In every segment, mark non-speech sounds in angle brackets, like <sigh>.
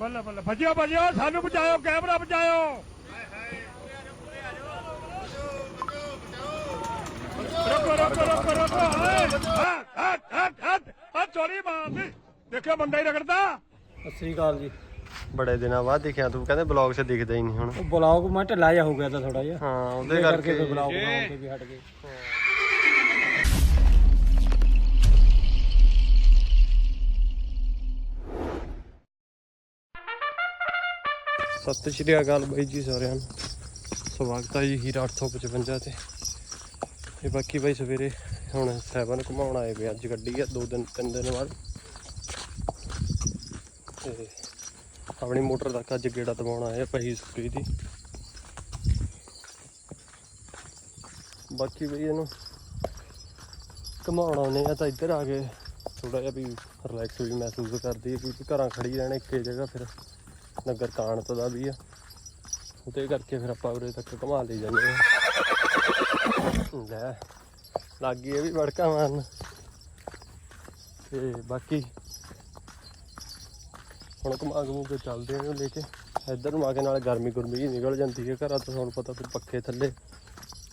ਬੱਲੇ ਬੱਲੇ। ਭੱਜਿਓ ਭੱਜਿਓ ਸਾਨੂੰ ਬਚਾਓ ਕੈਮਰਾ ਬਚਾਓ। ਰੁਕੋ ਰੁਕੋ ਰੁਕੋ ਰੁਕੋ। ਹੱਥ ਹੱਥ ਹੱਥ ਹੱਥ ਆ ਚੋਰੀ ਮਾਰਦੀ। ਦੇਖਿਓ ਬੰਦਾ ਹੀ ਰਗੜਦਾ। ਸਤਿ ਸ੍ਰੀ ਅਕਾਲ ਜੀ। ਬੜੇ ਦਿਨਾਂ ਬਾਅਦ ਦਿਖਿਆ ਤੂੰ ਕਹਿੰਦੇ ਬਲੌਗ 'ਚ ਦਿਖਦਾ ਹੀ ਨਹੀਂ ਹੁਣ। ਉਹ ਬਲੌਗ ਮੈਂ ਢਿੱਲਾ ਜਿਹਾ ਹੋ ਗਿਆ ਤਾਂ ਥੋੜਾ ਜਿਹਾ। ਹਾਂ ਉਹਦੇ ਕਰਕੇ ਬਲੌਗ ਬਣਾਉਣ ਤੇ ਵੀ ਹਟ ਗਏ। ਸਤਿ ਸ਼੍ਰੀ ਅਕਾਲ ਬਾਈ ਜੀ ਸਾਰਿਆਂ ਨੂੰ। ਸਵਾਗਤ ਹੈ ਜੀ ਹੀਰਾ 855 ਤੇ। ਤੇ ਬਾਕੀ ਬਾਈ ਸਵੇਰੇ ਹੁਣ ਸੈਵਨ ਘੁਮਾਉਣ ਆਏ ਵੇ ਅੱਜ ਗੱਡੀ ਆ, ਦੋ ਦਿਨ, ਤਿੰਨ ਦਿਨ ਬਾਅਦ। ਤੇ ਆਪਣੀ ਮੋਟਰ ਤੱਕ ਅੱਜ ਗੇੜਾ ਦਵਾਉਣ ਆਏ ਆ ਪਹੀ ਸੁੱਕੀ ਦੀ। ਬਾਕੀ ਬਈ ਇਹਨੂੰ ਘੁਮਾਉਣ ਆਉਨੇ ਆ ਤਾਂ ਇੱਧਰ ਆ ਕੇ ਥੋੜਾ ਜਿਹਾ ਵੀ ਰਿਲੈਕਸ ਵੀ ਮਹਿਸੂਸ ਕਰਦੀ ਹੈ ਕਿਉਂਕਿ ਘਰਾਂ ਖੜੀ ਰਹਿਣਾ ਇੱਕੇ ਜਗ੍ਹਾ ਫਿਰ। ਨਗਰ ਕਾਣਤ ਦਾ ਵੀ ਆ। ਉਹਦੇ ਕਰਕੇ ਫਿਰ ਆਪਾਂ ਉਰੇ ਤੱਕ ਘੁਮਾ ਲਈ ਜਾਂਦੇ ਆ। ਲੈ, ਲੱਗੀ ਇਹ ਵੀ ਵੜਕਾ ਮਾਰਨ। ਤੇ ਬਾਕੀ ਹੁਣ ਘੁਮਾ ਘੁਮੂ ਕੇ ਚੱਲਦੇ ਆ ਲੈ ਕੇ। ਇੱਧਰ ਨੂੰ ਆ ਕੇ ਨਾਲ ਗਰਮੀ ਗੁਰਮੀ ਜਿਹੀ ਨਿਕਲ ਜਾਂਦੀ ਹੈ ਘਰਾਂ ਤੋਂ ਤੁਹਾਨੂੰ ਪਤਾ ਫਿਰ ਪੱਖੇ ਥੱਲੇ।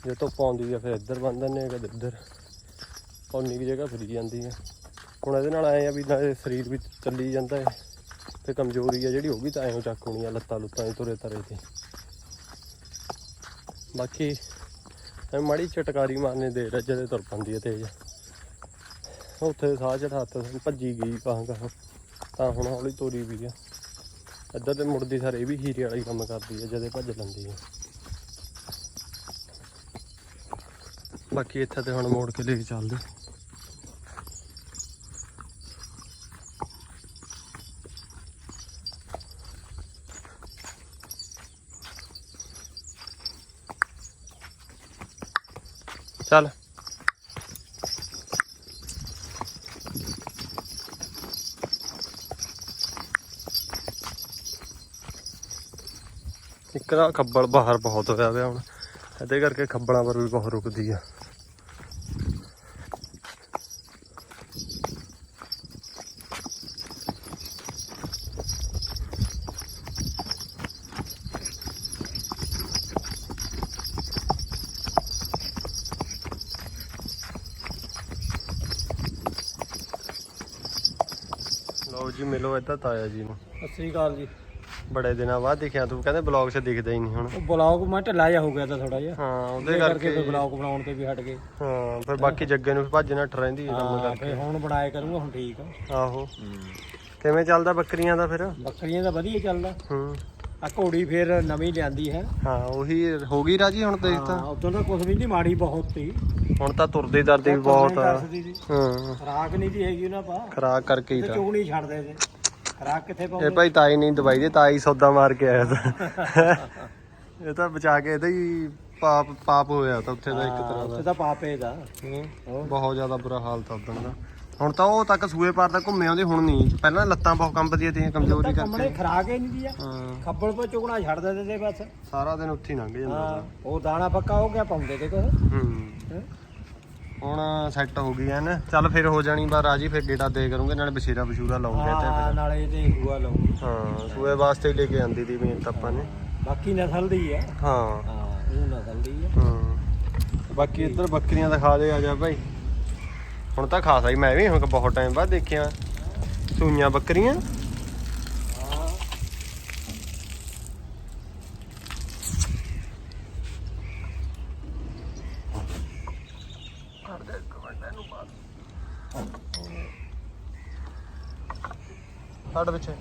ਜੇ ਧੁੱਪ ਆਉਂਦੀ ਆ ਫਿਰ ਇੱਧਰ ਬੰਨ ਦਿੰਦੇ ਆ, ਕਦੇ ਇੱਧਰ। ਉਨੀ ਕੁ ਜਗ੍ਹਾ ਫਿਰੀ ਜਾਂਦੀ ਹੈ ਹੁਣ ਇਹਦੇ ਨਾਲ ਆਏ ਆ ਵੀ ਨਾਲੇ ਸਰੀਰ ਵੀ ਚੱਲੀ ਜਾਂਦਾ ਹੈ ਤੇ ਕਮਜ਼ੋਰੀ ਆ ਜਿਹੜੀ, ਉਹ ਵੀ ਤਾਂ ਐਂ ਚੱਕ ਹੋਣੀ ਆ ਲੱਤਾਂ ਲੁੱਤਾਂ 'ਚ ਤੁਰੇ ਤਰੇ ਤੇ। ਬਾਕੀ ਐ ਮਾੜੀ ਚਟਕਾਰੀ ਮਾਰਨੇ ਦੇ ਰ ਜਦੇ ਤੁਰ ਪੰਦੀ ਹੈ ਤੇਜ਼। ਉੱਥੇ ਸਾਹ ਚੜਾ ਭੱਜੀ ਗਈ ਕਾਂ ਕਾਂ ਤਾਂ ਹੁਣ ਹੌਲੀ ਤੋਰੀ ਵੀ ਆ। ਇੱਧਰ ਤੇ ਮੁੜਦੀ ਸਾਰੇ ਇਹ ਵੀ ਹੀਰੇ ਵਾਲਾ ਹੀ ਕੰਮ ਕਰਦੀ ਹੈ ਜਦੇ ਭੱਜ ਲੈਂਦੀ ਹੈ ਬਾਕੀ ਇੱਥੇ ਤੇ ਹੁਣ ਮੋੜ ਕੇ ਲੈ ਕੇ ਚੱਲਦੇ। ਚੱਲ। ਇੱਕ ਨਾ ਖੱਬਲ ਬਾਹਰ ਬਹੁਤ ਹੋਇਆ ਪਿਆ ਹੁਣ। ਇਹਦੇ ਕਰਕੇ ਖੱਬਲਾਂ ਪਰ ਵੀ ਬਹੁਤ ਰੁਕਦੀ ਆ ਲਓ ਜੀ ਮਿਲੋ ਇੱਧਰ ਤਾਇਆ ਜੀ ਨੂੰ। ਸਤਿ ਸ੍ਰੀ ਅਕਾਲ ਜੀ। ਬੜੇ ਦਿਨਾਂ ਬਾਅਦ ਦਿਖਿਆ ਤੂੰ ਕਹਿੰਦੇ ਬਲੌਗ 'ਚ ਦਿਖਦਾ ਹੀ ਨਹੀਂ ਹੁਣ। ਉਹ ਬਲੌਗ ਮੈਂ ਢਿੱਲਾ ਜਿਹਾ ਹੋ ਗਿਆ ਤਾਂ ਥੋੜਾ ਜਿਹਾ। ਹਾਂ ਉਹਦੇ ਕਰਕੇ ਫਿਰ ਬਲੌਗ ਬਣਾਉਣ ਤੇ ਵੀ ਹਟ ਗਏ। ਹਾਂ ਫਿਰ ਬਾਕੀ ਜੱਗੇ ਨੂੰ ਭੱਜ ਨੱਠ ਰਹਿੰਦੀ ਹੈ ਕੰਮ ਕਰਕੇ। ਹੁਣ ਬਣਾਏ ਕਰੂੰਗਾ ਹੁਣ ਠੀਕ ਆ। ਆਹੋ। ਕਿਵੇਂ ਚੱਲਦਾ ਬੱਕਰੀਆਂ ਦਾ ਫਿਰ? ਬੱਕਰੀਆਂ ਦਾ ਵਧੀਆ ਚੱਲਦਾ। ਹੂੰ। ਆ ਘੋੜੀ ਫਿਰ ਨਵੀਂ ਲਿਆਂਦੀ ਹੈ। ਹਾਂ ਉਹੀ ਹੋ ਗਈ ਰਾਜੀ ਹੁਣ ਦੇਖ ਤਾਂ ਉਦੋਂ ਤਾਂ ਕੁਝ ਵੀ ਨਹੀਂ ਮਾੜੀ ਬਹੁਤ ਸੀ। ਹੁਣ ਤਾਂ ਤੁਰਦੀ ਦਰਦੀ ਵੀ ਬਹੁਤ ਆ। ਦੱਸਦੀ ਸੀ ਹਾਂ। ਖਰਾਕ ਨਹੀਂ ਦੀ ਹੈਗੀ ਉਹਨਾਂ ਪਾ। ਖਰਾਕ ਕਰਕੇ ਹੀ ਤੇ ਤਾਂ। ਚੁਗਣੀ ਛੱਡਦੇ ਤੇ ਖਰਾਕ ਕਿੱਥੇ ਇਹ ਪਾਉਂਦੇ? ਭਾਈ ਤਾਈ ਨਹੀਂ ਦਵਾਈ ਦੇ ਤਾਈ ਸੌਦਾ ਮਾਰ ਕੇ ਆਇਆ ਤਾਂ। ਇਹ ਤਾਂ ਬਚਾ ਕੇ ਇਹਦਾ ਹੀ ਪਾਪ ਪਾਪ ਹੋਇਆ ਤਾਂ ਉੱਥੇ ਦਾ ਇੱਕ ਤਰ੍ਹਾਂ ਉੱਥੇ ਦਾ ਤਾਂ ਪਾਪੇ ਦਾ ਹੂੰ। ਬਹੁਤ ਜ਼ਿਆਦਾ ਬੁਰਾ ਹਾਲ ਤਾਂ ਉਦੋਂ ਦਾ। ਹੁਣ ਤਾਂ ਉਹ ਤੱਕ ਸੂਏ ਪਾਰ ਤੱਕ ਘੁੰਮੇ ਆਉਂਦੇ ਹੁਣ ਨਹੀਂ। ਪਹਿਲਾਂ ਲੱਤਾਂ ਬਹੁਤ ਕੰਬਦੀਆਂ ਤੀਆਂ ਕਮਜ਼ੋਰੀ ਕੰਮਣੇ ਕਰਕੇ। ਖਰਾਕ ਹੀ ਨਹੀਂ ਦੀ ਆ। ਹਾਂ। ਖੱਬਲ ਤੋਂ ਚੁਗਣਾ ਛੱਡ ਦਿੰਦੇ ਤੇ ਬਸ। ਸਾਰਾ ਦਿਨ ਉੱਥੇ ਹੀ ਲੰਘ ਜਾਂਦਾ ਹਾਂ ਉਹ ਦਾਣਾ ਪੱਕਾ ਹੋ ਗਿਆ ਪਾਉਂਦੇ ਤੇ ਕੁਛ। ਹੂੰ। ਹੈਂ। ਹੁਣ ਸੈੱਟ ਹੋ ਗਈ ਐਨ। ਚੱਲ ਫਿਰ ਹੋ ਜਾਣੀ ਬਾਰ ਰਾਜੀ ਫਿਰ ਗੇੜਾ ਦੇ ਕਰੂੰਗੇ ਨਾਲੇ ਬਸ਼ੀਰਾ ਬਸ਼ੂਰਾ ਲਾਉਂਗੇ ਤੇ ਹਾਂ ਫਿਰ। ਨਾਲੇ ਤੇ ਹੁਆ ਲਾਉਂਗੇ ਹਾਂ ਸੂਏ ਵਾਸਤੇ ਹੀ ਲੈ ਕੇ ਆਂਦੀ ਦੀ ਮੇਨ ਤਾਂ ਆਪਾਂ ਨੇ। ਬਾਕੀ ਨਸਲ ਦੀ ਆ ਹਾਂ। ਹਾਂ ਉਹ ਨਸਲ ਦੀ ਆ ਹਾਂ। ਬਾਕੀ ਇੱਧਰ ਬੱਕਰੀਆਂ ਦਿਖਾ ਦੇ ਆ ਜਾ ਭਾਈ। ਹੁਣ ਤਾਂ ਖਾਸਾ ਹੀ ਮੈਂ ਵੀ ਹੁਣ ਬਹੁਤ ਟਾਈਮ ਬਾਅਦ ਦੇਖਿਆ। ਸੂਈਆਂ ਬੱਕਰੀਆਂ। ਛੱਡ ਪਿੱਛੇ।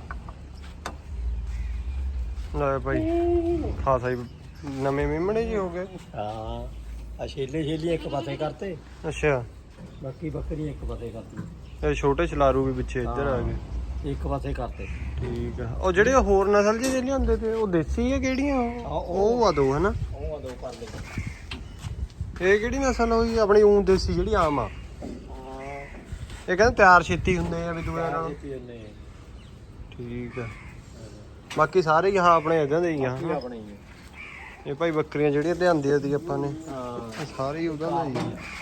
ਲੈ ਭਾਈ ਖਾਸਾ ਹੀ ਨਵੇਂ ਮੇਮਣੇ ਜੀ ਹੋ ਗਏ। ਹਾਂ ਆ ਛੇਲੇ ਇੱਕ ਪਾਸੇ ਕਰਤੇ। ਅੱਛਾ। ਬਾਕੀ ਬੱਕਰੀ ਇੱਕ ਪਾਸੇ ਕਰਤੀ ਇਹ ਛੋਟੇ ਛਲਾਰੂ ਵੀ ਪਿੱਛੇ ਇੱਧਰ ਆ ਗਏ। ਇੱਕ ਪਾਸੇ ਕਰਤੇ। ਠੀਕ ਆ। ਉਹ ਜਿਹੜੇ ਹੋਰ ਨਸਲ ਜਿਹੇ ਲਿਆਂਦੇ ਤੇ ਉਹ ਦੇਸੀ ਆ ਕਿਹੜੀਆਂ? ਉਹ ਆ ਦੋ ਹਨਾ? ਉਹ ਆ ਦੋ ਕਰ ਲੈ ਇਹ ਕਿਹੜੀ ਨਸਲ ਹੋਈ ਆਪਣੀ ਊਂ ਦੇਸੀ ਜਿਹੜੀ ਆਮ ਆ। ਇਹ ਕਹਿੰਦੇ ਤਿਆਰ ਛੇਤੀ ਹੁੰਦੇ ਆ ਵੀ ਦੂਏ ਨਾਲ। ਠੀਕ ਆ। ਬਾਕੀ ਸਾਰੇ ਹੀ ਹਾਂ ਆਪਣੇ ਇਦਾਂ ਦੇ ਹੀ ਆ। ਆਪਣੇ। ਇਹ ਭਾਈ ਬੱਕਰੀਆਂ ਜਿਹੜੀਆਂ ਲਿਆਂਦੀਆਂ ਸੀ ਆਪਾਂ ਨੇ। ਹਾਂ। ਇਹ ਸਾਰੇ ਹੀ ਉਹਦਾ ਦਾ ਹੀ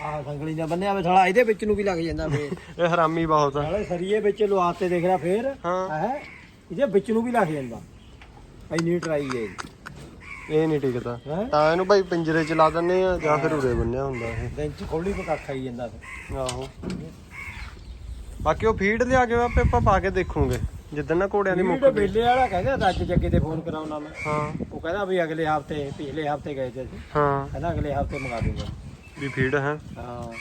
ਆ। ਸੰਗਲੀ ਦਾ ਬੰਨਿਆ ਵੇ ਥੋੜਾ ਇਹਦੇ ਵਿੱਚ ਨੂੰ ਵੀ ਲੱਗ ਜਾਂਦਾ ਫੇਰ। <laughs> ਇਹ ਹਰਾਮੀ ਬਹੁਤ ਆ। ਨਾਲੇ ਸਰੀਏ ਵਿੱਚ ਲਵਾਤੇ ਦੇਖ ਰਿਹਾ ਫੇਰ। ਹਾਂ। ਹੈ? ਇਹਦੇ ਵਿੱਚ ਨੂੰ ਵੀ ਲੱਗ ਜਾਂਦਾ। ਇੰਨੀ ਟਰਾਈ ਹੈ ਇਹ ਨਹੀਂ ਟਿਕਦਾ। ਹੈ? ਤਾਂ ਇਹਨੂੰ ਭਾਈ ਪਿੰਜਰੇ 'ਚ ਲਾ ਦਿੰਨੇ ਆ ਜਾਂ ਫਿਰ ਉਰੇ ਬੰਨਿਆ ਹੁੰਦਾ ਇਹ। ਦਿਨ ਚ ਖੋਲੀ ਪਕਾ ਖਾਈ ਜਾਂਦਾ ਫਿਰ। ਆਹੋ। ਬਾਕੀ ਉਹ ਫੀਡ ਲਿਆ ਕੇ ਆਪੇ ਆਪਾਂ ਪਾ ਕੇ ਦੇਖੂਗੇ। ਜਿੱਦਣ ਨਾ ਘੋੜਿਆਂ ਦੀ ਮੁੱਕ ਬੇਲੇ ਵਾਲਾ ਕਹਿੰਦਾ ਅੱਜ ਜੱਗੇ ਤੇ ਫੋਨ ਕਰਾਉਣਾ ਮੈਂ। ਹਾਂ। ਉਹ ਕਹਿੰਦਾ ਵੀ ਅਗਲੇ ਹਫ਼ਤੇ ਪਿਛਲੇ ਹਫ਼ਤੇ ਗਏ ਤੇ ਅਸੀਂ। ਹਾਂ। ਕਹਿੰਦਾ ਅਗਲੇ ਹਫ਼ਤੇ ਮੰਗਾ ਦੂੰਗਾ। ਵੀ ਫੀਡ ਹੈ। ਹਾਂ।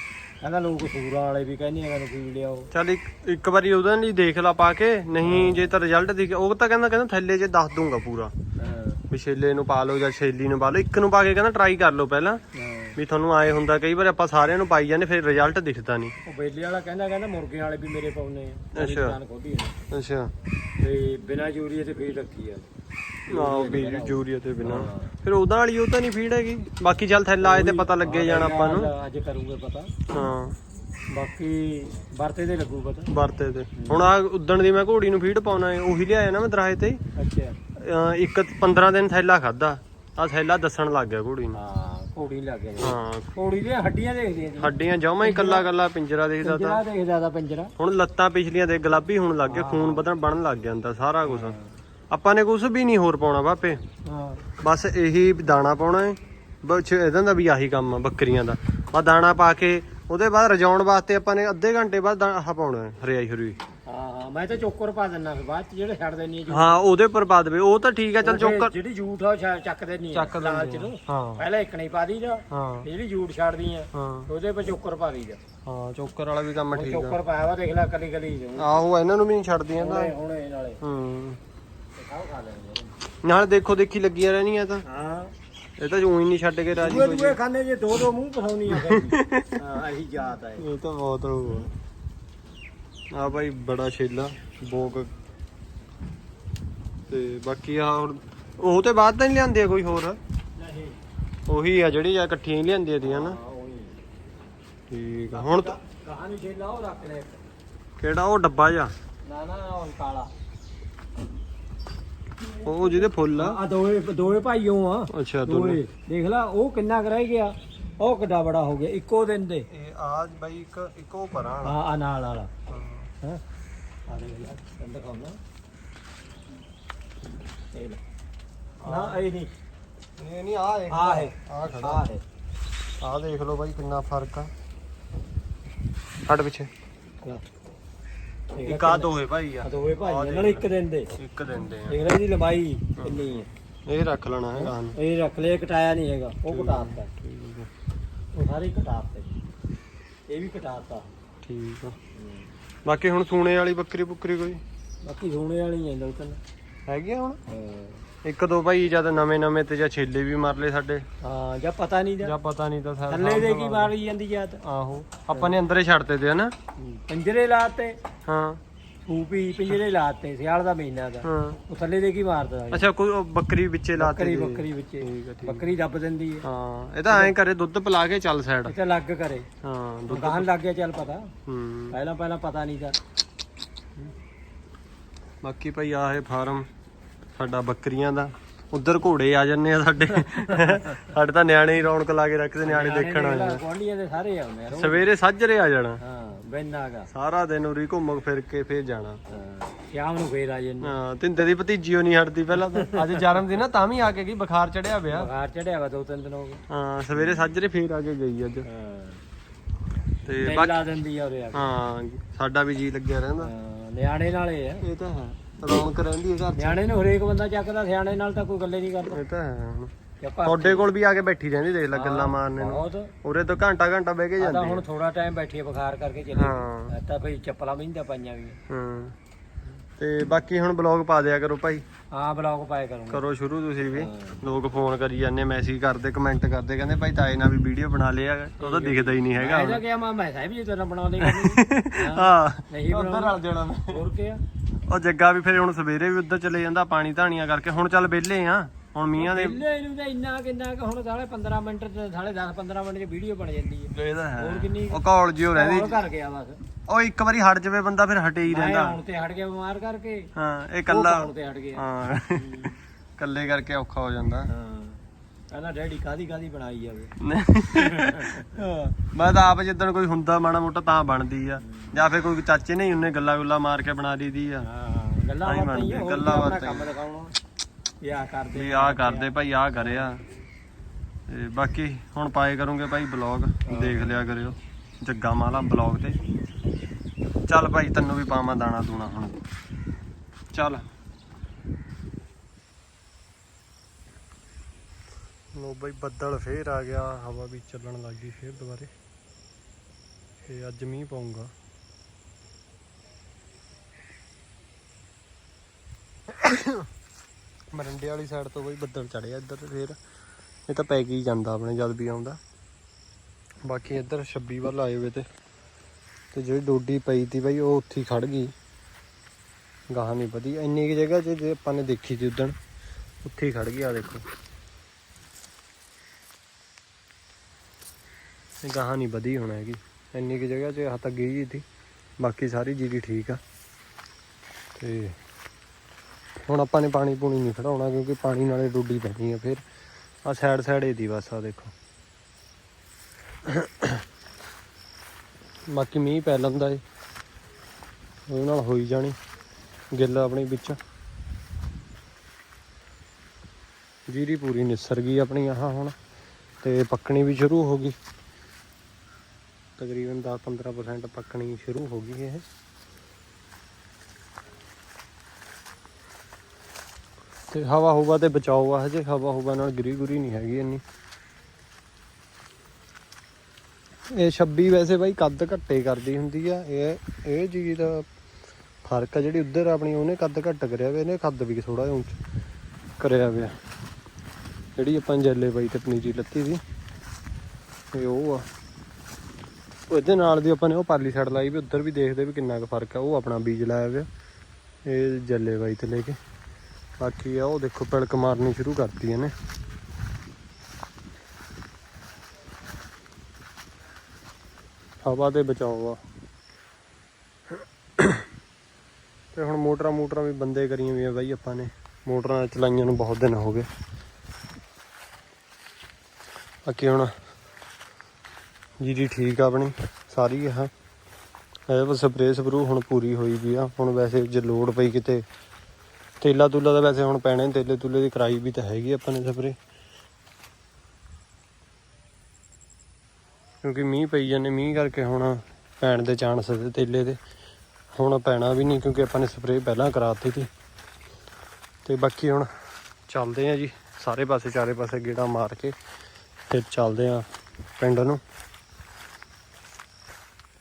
ਕਹਿੰਦਾ ਲੋਕ ਸੂਰਾਂ ਵਾਲੇ ਵੀ ਕਹਿੰਦੇ ਆ ਕਿ ਫੀਡ ਲਿਆਓ। ਚੱਲ ਇੱਕ ਇੱਕ ਵਾਰੀ ਉਹਦੇ ਲਈ ਦੇਖ ਲਾ ਪਾ ਕੇ। ਨਹੀਂ ਜੇ ਤਾਂ ਰਿਜ਼ਲਟ ਦਿਖ ਉਹ ਤਾਂ ਕਹਿੰਦਾ ਕਹਿੰਦਾ ਥੱਲੇ 'ਚ ਦੱਸ ਦੂੰਗਾ ਪੂਰਾ। ਹਾਂ। ਵੀ ਛੇਲੇ ਨੂੰ ਪਾ ਲਓ ਜਾਂ ਛੇਲੀ ਨੂੰ ਪਾ ਲਓ। ਇੱਕ ਨੂੰ ਪਾ ਕੇ ਕਹਿੰਦਾ ਟਰਾਈ ਕਰ ਲਓ ਪਹਿਲਾਂ। ਵੀ ਤੁਹਾਨੂੰ ਆਏ ਹੁੰਦਾ ਕਈ ਵਾਰ ਆਪਾਂ ਸਾਰਿਆਂ ਨੂੰ ਪਾਈ ਜਾਂਦੇ ਫਿਰ ਰਿਜ਼ਲਟ ਦਿਖਦਾ ਨਹੀਂ। ਉਹ ਬੇਲੇ ਵਾਲਾ ਕਹਿੰਦਾ ਕਹਿੰਦਾ ਮੁਰਗਿਆਂ ਵਾਲੇ ਵੀ ਮੇਰੇ ਪਾਉਨੇ ਆ। ਅੱਛਾ। ਅੱਛਾ। ਤੇ ਬਿਨਾਂ ਯੂਰੀਏ ਤੇ ਫੀਡ ਰੱਖੀ ਆ। ਆਹ ਵੀ ਯੂਰੀਆ ਤੇ ਬਿਨਾ। ਫਿਰ ਉਹਦਾਂ ਵਾਲੀ ਉਹ ਤਾਂ ਨਹੀਂ ਫੀਡ ਹੈਗੀ। ਬਾਕੀ ਚੱਲ ਥੱਲੇ ਆਏ ਤੇ ਪਤਾ ਲੱਗੇ ਜਾਣਾ ਆਪਾਂ ਨੂੰ। ਅੱਜ ਕਰੂਗੇ ਪਤਾ। ਹਾਂ। ਬਾਕੀ ਵਰਤੇ ਦੇ ਲੱਗੂ ਪਤਾ। ਵਰਤੇ ਤੇ। ਹੁਣ ਆ ਉਦਣ ਦੀ ਮੈਂ ਘੋੜੀ ਨੂੰ ਫੀਡ ਪਾਉਣਾ ਹੈ ਉਹੀ ਲਿਆਇਆ ਨਾ ਮੈਂ ਦਰਾਹੇ ਤੇ। ਅੱਛਾ। ਇੱਕ 15 ਦਿਨ ਥੈਲਾ ਖਾਦਾ ਆ ਥੈਲਾ ਦੱਸਣ ਲੱਗ ਗਿਆ ਘੋੜੀ ਨੂੰ। ਹਾਂ ਘੋੜੀ ਲੱਗ ਗਿਆ ਹਾਂ। ਘੋੜੀ ਦੀਆਂ ਹੱਡੀਆਂ ਦੇਖਦੀਆਂ ਜੀ। ਹੱਡੀਆਂ ਜਮਾਂ ਹੀ ਕੱਲਾ ਕੱਲਾ ਪਿੰਜਰਾ ਦੇਖਦਾ ਤਾਂ। ਪਿੰਜਰਾ ਦੇਖਦਾ ਦਾ ਪਿੰਜਰਾ। ਹੁਣ ਲੱਤਾਂ ਪਿਛਲੀਆਂ ਦੇ ਗੁਲਾਬੀ ਹੋਣ ਲੱਗ ਗਏ ਖੂਨ ਵਧਣ ਬਣਨ ਲੱਗ ਗਿਆ ਹੁੰਦਾ ਸਾਰਾ ਕੁਝ ਆਪਾਂ ਨੇ ਕੁਝ ਵੀ ਨਹੀਂ ਹੋਰ ਪਾਉਣਾ ਬਾਪੇ। ਹਾਂ। ਬਸ ਇਹੀ ਦਾਣਾ ਪਾਉਣਾ ਹੈ। ਬਸ ਇਹਦਾਂ ਦਾ ਵੀ ਆਹੀ ਕੰਮ ਆ ਬੱਕਰੀਆਂ ਦਾ। ਬਸ ਦਾਣਾ ਪਾ ਕੇ ਉਹਦੇ ਬਾਅਦ ਰਜਾਉਣ ਵਾਸਤੇ ਆਪਾਂ ਨੇ ਅੱਧੇ ਘੰਟੇ ਬਾਅਦ ਦਾ- ਆਹ ਪਾਉਣਾ ਹੈ ਹਰਿਆਈ ਹਰੂਈ ਹਾਂ ਹਾਂ ਮੈਂ ਤਾਂ ਚੋਕਰ ਪਾ ਫਿਰ ਬਾਅਦ ਚ ਜਿਹੜੇ ਛੱਡ ਦੇਣੀ ਹੈ ਹਾਂ ਉਹਦੇ ਪਰ ਪਾ ਦੇਵੇ ਉਹ ਤਾਂ ਠੀਕ ਆ ਚੱਲ ਚੋਕਰ ਜਿਹੜੀ ਜੂਠ ਆ ਉਹ ਛ- ਚੱਕ ਦੇਣੀ ਚੱਕ ਲਾਲ ਚ ਦਿੰਦੇ ਨੂੰ। ਆ। ਹਾਂ। ਪਹਿਲਾਂ ਇੱਕ ਨਹੀਂ ਪਾ ਦੀਦਾ ਹਾਂ। ਜਿਹੜੀ ਜੂਠ ਛੱਡਦੀ ਆ ਹਾਂ। ਉਹਦੇ ਪਰ ਚੋਕਰ ਪਾ ਦੀਦਾ ਹਾਂ ਚੋਕਰ ਵਾਲਾ ਵੀ ਕੰਮ ਠੀਕ ਆ। ਚੋਕਰ ਪਾਇਆ ਵਾ ਦੇਖ ਲੈ ਕਲੀ ਕਲੀ ਆਹੋ ਇਹਨਾਂ ਨੂੰ ਵੀ ਨਹੀਂ ਛੱਡਦੀਆਂ ਨਾ ਹੁਣੇ ਹੁਣੇ ਨਾਲੇ। ਹੂੰ। ਖਾ ਦੇਖੋ ਦੇਖੀ ਲੱਗੀਆਂ ਰਹਿਣੀਆਂ ਤਾਂ। ਹਾਂ। ਇਹ ਤਾਂ ਉਹੀ ਨਹੀਂ ਛੱਡ ਕੇ ਰਾਜੀ ਦੂਏ ਕੋਈ ਦੂਏ ਜੇ ਦੋ ਦੋ ਮੂੰਹ ਪਸਾਉਣੀ ਆ ਫਿਰ। <laughs> ਹਾਂ ਇਹੀ ਜਾਤ ਹੈ ਇਹ। ਤਾਂ ਬਹੁਤ ਹੋ ਆ। ਭਾਈ ਬੜਾ ਛੇਲਾ ਬੋਕ। ਤੇ ਬਾਕੀ ਆ ਹੁਣ ਉਹ ਤੇ ਬਾਅਦ ਤਾਂ ਨਹੀਂ ਲਿਆਂਦੇ ਕੋਈ ਹੋਰ? ਨਹੀਂ ਉਹੀ ਆ ਜਿਹੜੀ ਆ ਇਕੱਠੀਆਂ ਹੀ ਲਿਆਂਦੀਆਂ ਦੀਆਂ ਨਾ। ਠੀਕ ਆ ਹੁਣ ਤਾਂ- ਕਹਾਣੀ ਛੇਲਾ ਉਹ ਰੱਖ ਲੈ ਕਿਹੜਾ ਉਹ ਡੱਬਾ ਜਾ ਨਾ ਨਾ ਉਹ ਕਾਲਾ। ਉਹ ਜਿਹਦੇ ਫੁੱਲ ਆ। ਆ ਦੋਏ ਦੋਏ ਭਾਈਓ ਆ। ਅੱਛਾ ਦੋਨੇ ਦੋਏ ਦੇਖ ਲੈ ਉਹ ਕਿੰਨਾ ਕੁ ਰਹਿ ਗਿਆ। ਉਹ ਕਿੱਡਾ ਬੜਾ ਹੋ ਗਿਆ ਇੱਕੋ ਦਿਨ ਦੇ। ਇਹ ਆ ਬਾਈ ਇੱਕ ਇੱਕ ਪਰਾਂ ਆ ਆ ਨਾਲ ਵਾਲਾ। ਹਾਂ ਆ ਦੇਖ ਲੈ ਤੈਨੂੰ ਦਿਖਾਉਣਾ ਇਹ ਲੈ ਨਾ ਇਹ ਨਹੀਂ ਇਹ ਨਹੀਂ ਆ ਦੇਖ ਆ ਹੈ ਆ ਖੜਾ ਆ ਹੈ ਆ ਦੇਖ ਲਓ ਬਾਈ ਕਿੰਨਾ ਫ਼ਰਕ ਆ ਛੱਡ ਪਿੱਛੇ ਇੱਕ ਆ ਦੋਏ ਭਾਈ ਆ ਦੋਏ ਭਾਈ ਨਾਲ ਇੱਕ ਦਿਨ ਦੇ ਇੱਕ ਦਿਨ ਦੇ ਆ ਦੇਖ ਲੈ ਲੰਬਾਈ ਕਿੰਨੀ ਹੈ ਇਹ ਰੱਖ ਲੈਣਾ ਹੈਗਾ ਹਨ ਇਹ ਰੱਖ ਲਿਆ ਕਟਾਇਆ ਨਹੀਂ ਹੈਗਾ ਉਹ ਕਟਾਤਾ ਉਹ ਸਾਰੇ ਕਟਾਤੇ ਇਹ ਵੀ ਕਟਾਤਾ। ਠੀਕ ਆ। ਬਾਕੀ ਹੁਣ ਸੂਣੇ ਵਾਲੀ ਬੱਕਰੀ ਬੁੱਕਰੀ ਕੋਈ? ਬਾਕੀ ਸੋਨੇ ਵਾਲੀ ਹੈ ਦੋ ਤਿੰਨ ਹੈਗੀ ਆ ਹੁਣ? ਇੱਕ ਦੋ ਭਾਈ ਜਦ ਨਵੇਂ ਨਵੇਂ ਤੇ ਜਾਂ ਛੇਲੇ ਵੀ ਮਾਰ ਲਏ ਸਾਡੇ। ਹਾਂ ਜਾਂ ਪਤਾ ਨਹੀਂ ਜਾਂ ਜਾਂ ਪਤਾ ਨਹੀਂ ਤਾਂ ਸਾਰਾ ਥੱਲੇ ਦੇ ਕੀ ਮਾਰੀ ਜਾਂਦੀ ਜਾਤ। ਆਹੋ ਆਪਾਂ ਨੇ ਅੰਦਰੇ ਛੱਡਤੇ ਤੇ ਹਨਾ ਪਿੰਜਰੇ ਲਾਤੇ। ਹਾਂ। ਸੂਪੀ ਪਿੰਜਰੇ ਲਾਤੇ ਸਿਆਲ ਦਾ ਮਹੀਨਾ ਦਾ। ਹਾਂ। ਉਹ ਥੱਲੇ ਦੇ ਕੀ ਮਾਰਦਾ ਅੱਛਾ ਕੋਈ ਉਹ ਬੱਕਰੀ ਵਿੱਚੇ ਲਾਤੇ ਬੱਕਰੀ। ਬੱਕਰੀ ਵਿੱਚ। ਬੱਕਰੀ ਦੱਬ ਦਿੰਦੀ ਹੈ। ਹਾਂ ਇਹ ਤਾਂ ਐਂ ਕਰੇ ਦੁੱਧ ਪਿਲਾ ਕੇ ਚੱਲ ਸਾਈਡ ਇੱਥੇ ਲੱਗ ਕਰੇ। ਹਾਂ ਦੁੱਧ ਦੁਕਾਨ ਲੱਗ ਗਿਆ ਚੱਲ ਪਤਾ। ਹੂੰ। ਪਹਿਲਾਂ ਪਹਿਲਾਂ ਪਤਾ ਨਹੀਂ ਤਾਂ। ਬਾਕੀ ਭਾਈ ਆਹ ਇਹ ਫਾਰਮ ਸਾਡਾ ਬੱਕਰੀਆਂ ਦਾ। ਉਧਰ ਘੋੜੇ ਆ ਜੰਨੇ ਆ ਸਾਡੇ। ਸਾਡੇ ਤਾਂ ਨਿਆਣੇ ਹੀ ਰੌਣਕ ਲਾ ਕੇ ਰੱਖਦੇ ਨਿਆਣੇ ਦੇਖਣ ਆ। ਜਾਂਦੇ ਗੁਆਂਢੀਆਂ ਦੇ ਸਾਰੇ ਆਉਂਦੇ ਆ ਰੋਜ਼। ਸਵੇਰੇ ਸਾਜਰੇ ਆ ਜਾਣਾ। ਹਾਂ ਬੈਨਾਗਾ ਸਾਰਾ ਦਿਨ ਉਰੀ ਘੁੰਮ ਫਿਰ ਕੇ ਫੇਰ ਜਾਣਾ। ਸ਼ਾਮ ਨੂੰ ਫੇਰ ਆ ਜੰਨੇ ਹਾਂ ਤਿੰਦੇ ਦੀ ਭਤੀਜੀ ਓ ਨਹੀਂ ਹਟਦੀ ਪਹਿਲਾਂ ਤਾਂ। ਅੱਜ ਜਨਮ ਦਿਨ ਆ ਤਾਂ ਵੀ ਆ ਕੇ ਗਈ ਬੁਖਾਰ ਚੜਿਆ ਪਿਆ। ਬੁਖਾਰ ਚੜਿਆ ਵਾ ਦੋ ਤਿੰਨ ਦਿਨ ਹੋ ਗਏ। ਹਾਂ ਸਵੇਰੇ ਸਾਜਰੇ ਫੇਰ ਆ ਕੇ ਗਈ ਅੱਜ। ਹਾਂ। ਤੇ ਦਿਨ ਬਾਕੀ ਲਾ ਦਿੰਦੀ ਆ ਉਰੇ ਆ ਕੇ। ਹਾਂ ਸਾਡਾ ਵੀ ਜੀ ਲੱਗਿਆ ਰਹਿੰਦਾ। ਹਾਂ, ਨਿਆਣੇ ਨਾਲੇ ਆ। ਇਹ ਤਾਂ ਹੈ। ਰੌਣਕ ਰਹਿੰਦੀ ਹੈ ਘਰ 'ਚ। ਨਿਆਣੇ ਨੂੰ ਹਰੇਕ ਬੰਦਾ ਚੱਕਦਾ ਸਿਆਣੇ ਨਾਲ ਤਾਂ ਕੋਈ ਗੱਲੇ ਨਹੀਂ ਕਰਦਾ। ਇਹ ਤਾਂ ਹੈ ਹੁਣ। ਤੁਹਾਡੇ ਕੋਲ ਵੀ ਆ ਕੇ ਬੈਠੀ ਰਹਿੰਦੀ ਦੇਖ ਲੈ ਗੱਲਾਂ ਮਾਰਨੇ ਨੂੰ। ਬਹੁਤ। ਉਰੇ ਤੋਂ ਘੰਟਾ ਘੰਟਾ ਬਹਿ ਕੇ ਆ ਤਾਂ ਜਾਂਦੀ ਹੁਣ ਥੋੜਾ ਟਾਈਮ ਬੈਠੀ ਆ ਬੁਖਾਰ ਕਰਕੇ ਚਲੀ ਹਾਂ। ਤਾਂ ਭਈ ਚੱਪਲਾਂ ਵੀ ਨਹੀਂ ਤਾਂ ਪਾਈਆਂ ਵੀ। ਹਾਂ। ਤੇ ਬਾਕੀ ਹੁਣ ਬਲੌਗ ਪਾ ਦਿਆ ਕਰੋ ਭਾਈ। ਹਾਂ ਬਲੌਗ ਪਾਏ ਕਰੂੰਗਾ। ਕਰੋ ਸ਼ੁਰੂ ਤੁਸੀਂ ਵੀ। ਲੋਕ ਫੋਨ ਕਰੀ ਜਾਂਦੇ ਮੈਸੇਜ ਕਰਦੇ ਕਮੈਂਟ ਕਰਦੇ ਕਹਿੰਦੇ ਭਾਈ ਤਾਏ ਨਾਲ ਵੀ ਵੀਡੀਓ ਬਣਾ ਲਿਆ। ਉਹ ਤਾਂ ਦਿਖਦਾ ਹੀ ਨਹੀਂ ਹੈਗਾ ਇਹਦਾ ਹੁਣ। ਕਿਹਾ ਮੈਂ ਮੈਂ ਸਾਹਿਬ ਜੀ ਤੇਰਾ ਬਣਾ ਨਹੀਂ। <laughs> ਹਾਂ। ਨਹੀਂ ਉੱਧਰ ਰਲ ਜਾਣਾ ਮੈਂ। ਹੋਰ ਕੀ ਆ? ਉਹ ਜੱਗਾ ਵੀ ਫਿਰ ਹੁਣ ਸਵੇਰੇ ਵੀ ਉੱਧਰ ਚਲੇ ਜਾਂਦਾ ਪਾਣੀ ਧਾਣੀਆਂ ਕਰਕੇ। ਹੁਣ ਚੱਲ ਵਿਹਲੇ ਆ। ਹੁਣ ਮੀਆਂ ਦੇ ਪਹਿਲੇ ਇਹਨੂੰ ਤਾਂ ਇੰਨਾ ਕਿੰਨਾ ਕਿ ਹੁਣ ਸਾਲੇ 15 ਮਿੰਟ ਤੇ ਸਾਲੇ 10 15 ਮਿੰਟ ਚ ਵੀਡੀਓ ਬਣ ਜਾਂਦੀ ਹੈ। ਇਹਦਾ ਹੈ। ਹੋਰ ਕਿੰਨੀ ਉਹ ਕਾਲ ਜਿਓ ਰਹਿੰਦੀ ਕਾਲ ਕਰ ਗਿਆ ਬਸ। ਉਹ ਇੱਕ ਵਾਰੀ ਹਟ ਜਾਵੇ ਬੰਦਾ ਫਿਰ ਹਟੇ ਹੀ ਮੈਂ ਰਹਿੰਦਾ। ਹੁਣ ਤੇ ਹਟ ਗਿਆ ਬਿਮਾਰ ਕਰਕੇ। ਹਾਂ ਇਹ ਕੱਲਾ ਕਾਲ ਤੇ ਹਟ ਗਿਆ। ਹਾਂ <laughs> ਕੱਲੇ ਕਰਕੇ ਔਖਾ ਹੋ ਜਾਂਦਾ। ਹਾਂ ਕਹਿੰਦਾ ਡੈਡੀ ਕਾਦੀ ਕਾਦੀ ਬਣਾਈ ਜਾਵੇ। ਮੈਂ ਤਾਂ ਆਪ ਜਿੱਦਣ ਕੋਈ ਹੁੰਦਾ ਮਾੜਾ ਮੋਟਾ ਤਾਂ ਬਣਦੀ ਆ। ਜਾਂ ਫਿਰ ਕੋਈ ਚਾਚੇ ਨੇ ਹੀ ਉਹਨੇ ਗੱਲਾਂ ਗੁੱਲਾਂ ਮਾਰ ਕੇ ਬਣਾ ਲਈਦੀ ਆ। ਹਾਂ ਗੱਲਾਂ ਤਾਂ ਹੀ ਬਾਤਾਂ ਹੀ ਆ, ਬਣਦੀ, ਹੋਰ ਗੱਲਾਂ ਆਪਣਾ ਬਾਤਾਂ ਹੀ। ਕੰਮ ਦਿਖਾਉਣਾ। ਇਹ ਆ ਕਰਦੇ ਵੀ ਆਹ ਕਰਦੇ ਭਾਈ ਆਹ ਕਰਿਆ। ਤੇ ਬਾਕੀ ਹੁਣ ਪਾਏ ਕਰੂੰਗੇ ਭਾਈ ਬਲੌਗ। ਦੇਖ ਲਿਆ ਕਰਿਓ। ਜੱਗਾ ਮਾਲਾ ਬਲੌਗ ਤੇ। ਚੱਲ ਭਾਈ ਤੈਨੂੰ ਵੀ ਪਾਵਾਂ ਦਾਣਾ ਦੂਣਾ ਹੁਣ। ਚੱਲ। ਲੋ ਭਾਈ ਬੱਦਲ ਫੇਰ ਆ ਗਿਆ, ਹਵਾ ਵੀ ਚੱਲਣ ਲੱਗ ਗਈ ਫੇਰ ਦੁਬਾਰੇ। ਤੇ ਅੱਜ ਮੀਂਹ ਪਾਉਂਗਾ ਮਰੰਡੇ ਵਾਲੀ ਸਾਈਡ ਤੋਂ ਬਈ ਬੱਦਲ ਚੜਿਆ ਇੱਧਰ ਫੇਰ। ਇਹ ਤਾਂ ਪੈ ਕੇ ਹੀ ਜਾਂਦਾ ਆਪਣੇ ਜਦ ਵੀ ਆਉਂਦਾ। ਬਾਕੀ ਇੱਧਰ 26 ਵੱਲ ਆਏ ਹੋਏ ਤੇ। ਤੇ ਜਿਹੜੀ ਡੋਡੀ ਪਈ ਤੀ ਬਾਈ, ਉਹ ਉੱਥੇ ਹੀ ਖੜ ਗਈ। ਗਾਹਾਂ ਨਹੀਂ ਵਧੀ। ਇੰਨੀ ਕੀ ਜਗ੍ਹਾ 'ਚ ਜੇ ਆਪਾਂ ਨੇ ਦੇਖੀ ਸੀ ਉਦਣ, ਉੱਥੇ ਹੀ ਖੜ ਗਈ ਆ ਦੇਖੋ। ਇਹ ਗਾਹਾਂ ਨਹੀਂ ਵਧੀ ਹੋਣਾ ਹੈਗੀ। ਇੰਨੀ ਕੀ ਜਗ੍ਹਾ 'ਚ ਹੱਥ ਤੱਕ ਗਈ ਸੀ ਬਾਕੀ ਸਾਰੀ ਜੀਰੀ ਠੀਕ ਆ। ਤੇ ਹੁਣ ਆਪਾਂ ਨੇ ਪਾਣੀ ਪੂਣੀ ਨਹੀਂ ਖੜਾਉਣਾ ਕਿਉਂਕਿ ਪਾਣੀ ਨਾਲੇ ਡੋਡੀ ਪੈਣੀ ਆ ਫਿਰ। ਆ ਸਾਈਡ ਸਾਈਡ ਇਹਦੀ ਬਸ ਆ ਦੇਖੋ। ਬਾਕੀ ਮੀਂਹ ਪੈ ਲੰਦਾ ਏ। ਉਹਦੇ ਨਾਲ ਹੋਈ ਜਾਣੀ ਗਿੱਲ ਆਪਣੀ ਵਿੱਚ। ਜੀਰੀ ਪੂਰੀ ਨਿਸਰ ਗਈ ਆਪਣੀ ਆਹ ਹੁਣ ਤੇ ਪੱਕਣੀ ਵੀ ਸ਼ੁਰੂ ਹੋ ਗਈ। ਤਕਰੀਬਨ 10-15% ਪੱਕਣੀ ਸ਼ੁਰੂ ਹੋ ਗਈ ਇਹ। ਤੇ ਹਵਾ ਹੁਵਾ ਤੇ ਬਚਾਓ ਆ ਹਜੇ। ਹਵਾ ਹੁਵਾ ਨਾਲ ਗਰੀ ਗੁਰੀ ਨਹੀਂ ਹੈਗੀ ਇੰਨੀ। ਇਹ 26 ਵੈਸੇ ਬਾਈ ਕੱਦ ਘੱਟੇ ਕਰਦੀ ਹੁੰਦੀ ਆ, ਇਹ ਇਹ ਚੀਜ਼ ਦਾ ਫ਼ਰਕ ਆ ਜਿਹੜੀ ਉੱਧਰ ਆਪਣੀ ਉਹਨੇ ਕੱਦ ਘੱਟ ਕਰਿਆ ਵੇ, ਇਹਨੇ ਕੱਦ ਵੀ ਥੋੜਾ ਜਿਹਾ ਉੱਚ ਕਰਿਆ ਪਿਆ ਜਿਹੜੀ ਆਪਾਂ ਜੈਲੇ ਬਾਈ ਤੇ ਪਨੀਰੀ ਲੱਤੀ ਸੀ ਇਹ ਉਹ ਆ। ਉਹਦੇ ਨਾਲ ਦੀ ਆਪਾਂ ਨੇ ਉਹ ਪਾਰਲੀ ਸਾਈਡ ਲਾਈ ਵੀ, ਉੱਧਰ ਵੀ ਦੇਖਦੇ ਵੀ ਕਿੰਨਾ ਕੁ ਫ਼ਰਕ ਆ, ਉਹ ਆਪਣਾ ਬੀਜ ਲਾਇਆ ਪਿਆ ਇਹ ਜੈਲੇ ਬਾਈ ਤੇ ਲੈ ਕੇ। ਬਾਕੀ ਆ ਉਹ ਦੇਖੋ ਪਿਲਕ ਮਾਰਨੀ ਸ਼ੁਰੂ ਕਰਤੀ ਇਹਨੇ। ਹਵਾ ਦੇ ਬਚਾਓ ਆ। ਤੇ ਹੁਣ ਮੋਟਰਾਂ ਮੋਟਰਾਂ ਵੀ ਬੰਦੇ ਕਰੀਆਂ ਵੀ ਆ ਬਾਈ ਆਪਾਂ ਨੇ। ਮੋਟਰਾਂ ਚਲਾਈਆਂ ਨੂੰ ਬਹੁਤ ਦਿਨ ਹੋ ਗਏ। ਬਾਕੀ ਹੁਣ ਜੀਰੀ ਠੀਕ ਆ ਆਪਣੀ, ਸਾਰੀ ਆ ਇਹ ਬਸ ਸਪਰੇਅ ਸਪਰੂ ਹੁਣ ਪੂਰੀ ਹੋਈ ਵੀ ਆ। ਹੁਣ ਵੈਸੇ ਜੇ ਲੋਡ ਪਈ ਕਿਤੇ, ਤੇਲਾ ਤੁਲਾ ਦਾ ਵੈਸੇ ਹੁਣ ਪੈਣੇ ਤੇਲੇ ਤੁਲੇ ਦੀ ਕਰਾਈ ਵੀ ਤਾਂ ਹੈਗੀ ਆਪਾਂ ਨੇ ਸਪਰੇ ਕਿਉਂਕਿ ਮੀਂਹ ਪਈ ਜਾਂਦੇ, ਮੀਂਹ ਕਰਕੇ ਹੁਣ ਪੈਣ ਦੇ ਚਾਂਸ ਤੇ ਤੇਲੇ ਦੇ। ਹੁਣ ਪੈਣਾ ਵੀ ਨਹੀਂ ਕਿਉਂਕਿ ਆਪਾਂ ਨੇ ਸਪਰੇ ਪਹਿਲਾਂ ਕਰਾਤੀ ਸੀ। ਤੇ ਬਾਕੀ ਹੁਣ ਚੱਲਦੇ ਆ ਜੀ, ਸਾਰੇ ਪਾਸੇ ਚਾਰੇ ਪਾਸੇ ਗੇੜਾ ਮਾਰ ਕੇ ਫਿਰ ਚੱਲਦੇ ਆ ਪਿੰਡ ਨੂੰ।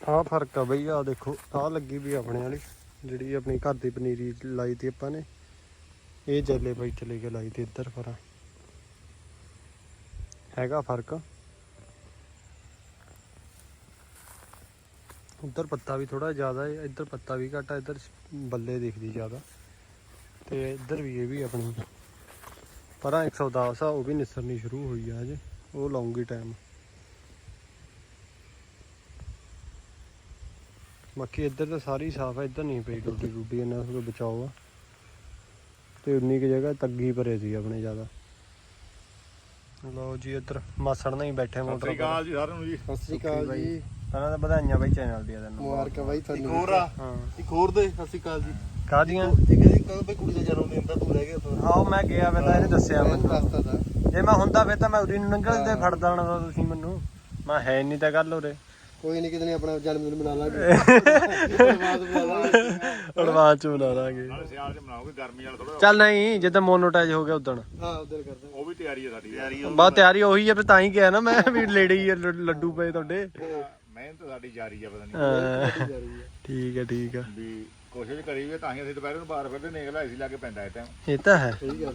ਆਹ ਫ਼ਰਕ ਆ ਬਈ ਆ ਦੇਖੋ, ਆਹ ਲੱਗੀ ਵੀ ਆਪਣੇ ਵਾਲੀ, ਜਿਹੜੀ ਆਪਣੀ ਘਰ ਦੀ ਪਨੀਰੀ ਲਾਈ ਤੀ ਆਪਾਂ ਨੇ। ਇਹ ਜੱਲੇ ਬਈ ਚਲੇ ਕੇ ਲਾਈ ਤੇ ਇੱਧਰ ਪਰਾਂ। ਹੈਗਾ ਫ਼ਰਕ। ਉੱਧਰ ਪੱਤਾ ਵੀ ਥੋੜਾ ਜ਼ਿਆਦਾ ਹੈ ਇੱਧਰ ਪੱਤਾ ਵੀ ਘੱਟ ਹੈ ਇੱਧਰ ਬੱਲੇ ਦਿਖਦੀ ਜ਼ਿਆਦਾ। ਤੇ ਇੱਧਰ ਵੀ ਇਹ ਵੀ ਆਪਣੀ। ਪਰਾਂ 110 ਆ ਉਹ ਵੀ ਨਿਸਰਨੀ ਸ਼ੁਰੂ ਹੋਈ ਆ ਹਜੇ ਉਹ ਲਾਉਂਗੀ ਟਾਈਮ ਬਾਕੀ ਇੱਧਰ ਤਾਂ ਸਾਰੀ ਸਾਫ਼ ਹੈ ਇੱਧਰ ਨਹੀਂ ਪਈ ਟੁੱਟੀ ਟੁੱਟੀ ਇਹਨਾਂ ਤੋਂ ਬਚਾਓ ਆ। ਤੇ ਉਨੀ ਕੁ ਜਗ੍ਹਾ ਤੱਗੀ ਭਰੇ ਸੀ ਆਪਣੇ ਜ਼ਿਆਦਾ। ਲਓ ਜੀ ਇੱਧਰ ਮਾਸੜ ਨਾਲ ਹੀ ਬੈਠੇ ਸਤਿ ਮੋਟਰ ਸ੍ਰੀ ਅਕਾਲ ਜੀ ਸਾਰਿਆਂ ਨੂੰ ਜੀ। ਸਤਿ ਸ੍ਰੀ ਅਕਾਲ ਜੀ। ਪਹਿਲਾਂ ਤਾਂ ਵਧਾਈਆਂ ਬਾਈ ਚੈਨਲ ਦੀਆਂ ਤੈਨੂੰ। ਮੁਬਾਰਕਾਂ ਬਾਈ ਇੱਕ ਤੁਹਾਨੂੰ ਹੋਰ ਆ। ਹਾਂ। ਇੱਕ ਹੋਰ ਦੇ ਸਤਿ ਸ੍ਰੀ ਅਕਾਲ ਜੀ। ਕਾਹਦੀਆਂ? ਠੀਕ ਹੈ ਜੀ ਕਦੋਂ ਬਈ ਕੁੜੀ ਦਾ ਜਨਮ ਦਿਨ ਤਾਂ ਤੂੰ ਰਹਿ ਗਿਆ ਉੱਥੇ। ਆਓ ਮੈਂ ਗਿਆ ਵੇ ਤਾਂ ਇਹਨੇ ਦੱਸਿਆ ਮੈਂ ਮੈਨੂੰ। ਰਸਤਾ ਦਾ ਜੇ ਮੈਂ ਹੁੰਦਾ ਫੇ ਤਾਂ ਮੈਂ ਉਰੀ ਨੂੰ ਲੰਘਣ ਤੇ ਫੜਦਾ ਹੋਣਾ ਤਾਂ ਤੁਸੀਂ ਮੈਨੂੰ। ਮੈਂ ਹੈ ਨਹੀਂ ਤਾਂ ਗੱਲ ਉਰੇ। ਕੋਈ ਨਹੀਂ ਕਿਤੇ ਨੇ ਆਪਣਾ ਜਨਮ ਦਿਨ ਮਨਾ ਲਾਂਗੇ। ਬਾਅਦ ਬੁਲਾ ਲਾਂਗੇ ਅਡਵਾਂਸ ਚ ਬਣਾ ਦਾਂਗੇ ਨਾਲੇ ਸਿਆਲ ਚ ਮਨਾਓਗੇ ਗਰਮੀ ਵਾਲਾ ਥੋੜਾ ਚੱਲ ਨਹੀਂ ਜਦੋਂ ਮੋਨੋਟਾਈਜ਼ ਹੋ ਗਿਆ ਉਦੋਂ ਹਾਂ ਉਧਰ ਕਰਦੇ। ਉਹ ਵੀ ਤਿਆਰੀ ਹੈ ਸਾਡੀ। ਤਿਆਰੀ ਬਸ ਤਿਆਰੀ ਉਹੀ ਹੈ ਫਿਰ ਤਾਂ ਹੀ ਕਿਹਾ ਨਾ ਮੈਂ ਵੀ ਲੇੜੇ ਹੀ ਆ, ਲ- ਲੱਡੂ ਪਏ ਤੁਹਾਡੇ। ਮਿਹਨਤ ਸਾਡੀ ਜਾਰੀ ਆ ਪਤਾ ਨਹੀਂ ਠੀਕ ਹੈ। ਠੀਕ ਹੈ ਵੀ ਕੋਸ਼ਿਸ਼ ਕਰੀ ਵੀ ਤਾਂ ਹੀ ਅਸੀਂ ਦੁਪਹਿਰ ਨੂੰ ਬਾਹਰ ਫਿਰਦੇ ਨਿਕਲ ਸੀ ਲੱਗੇ ਪੈਂਦਾ ਇਸ ਟਾਈਮ ਇਹ ਤਾਂ ਹੈ।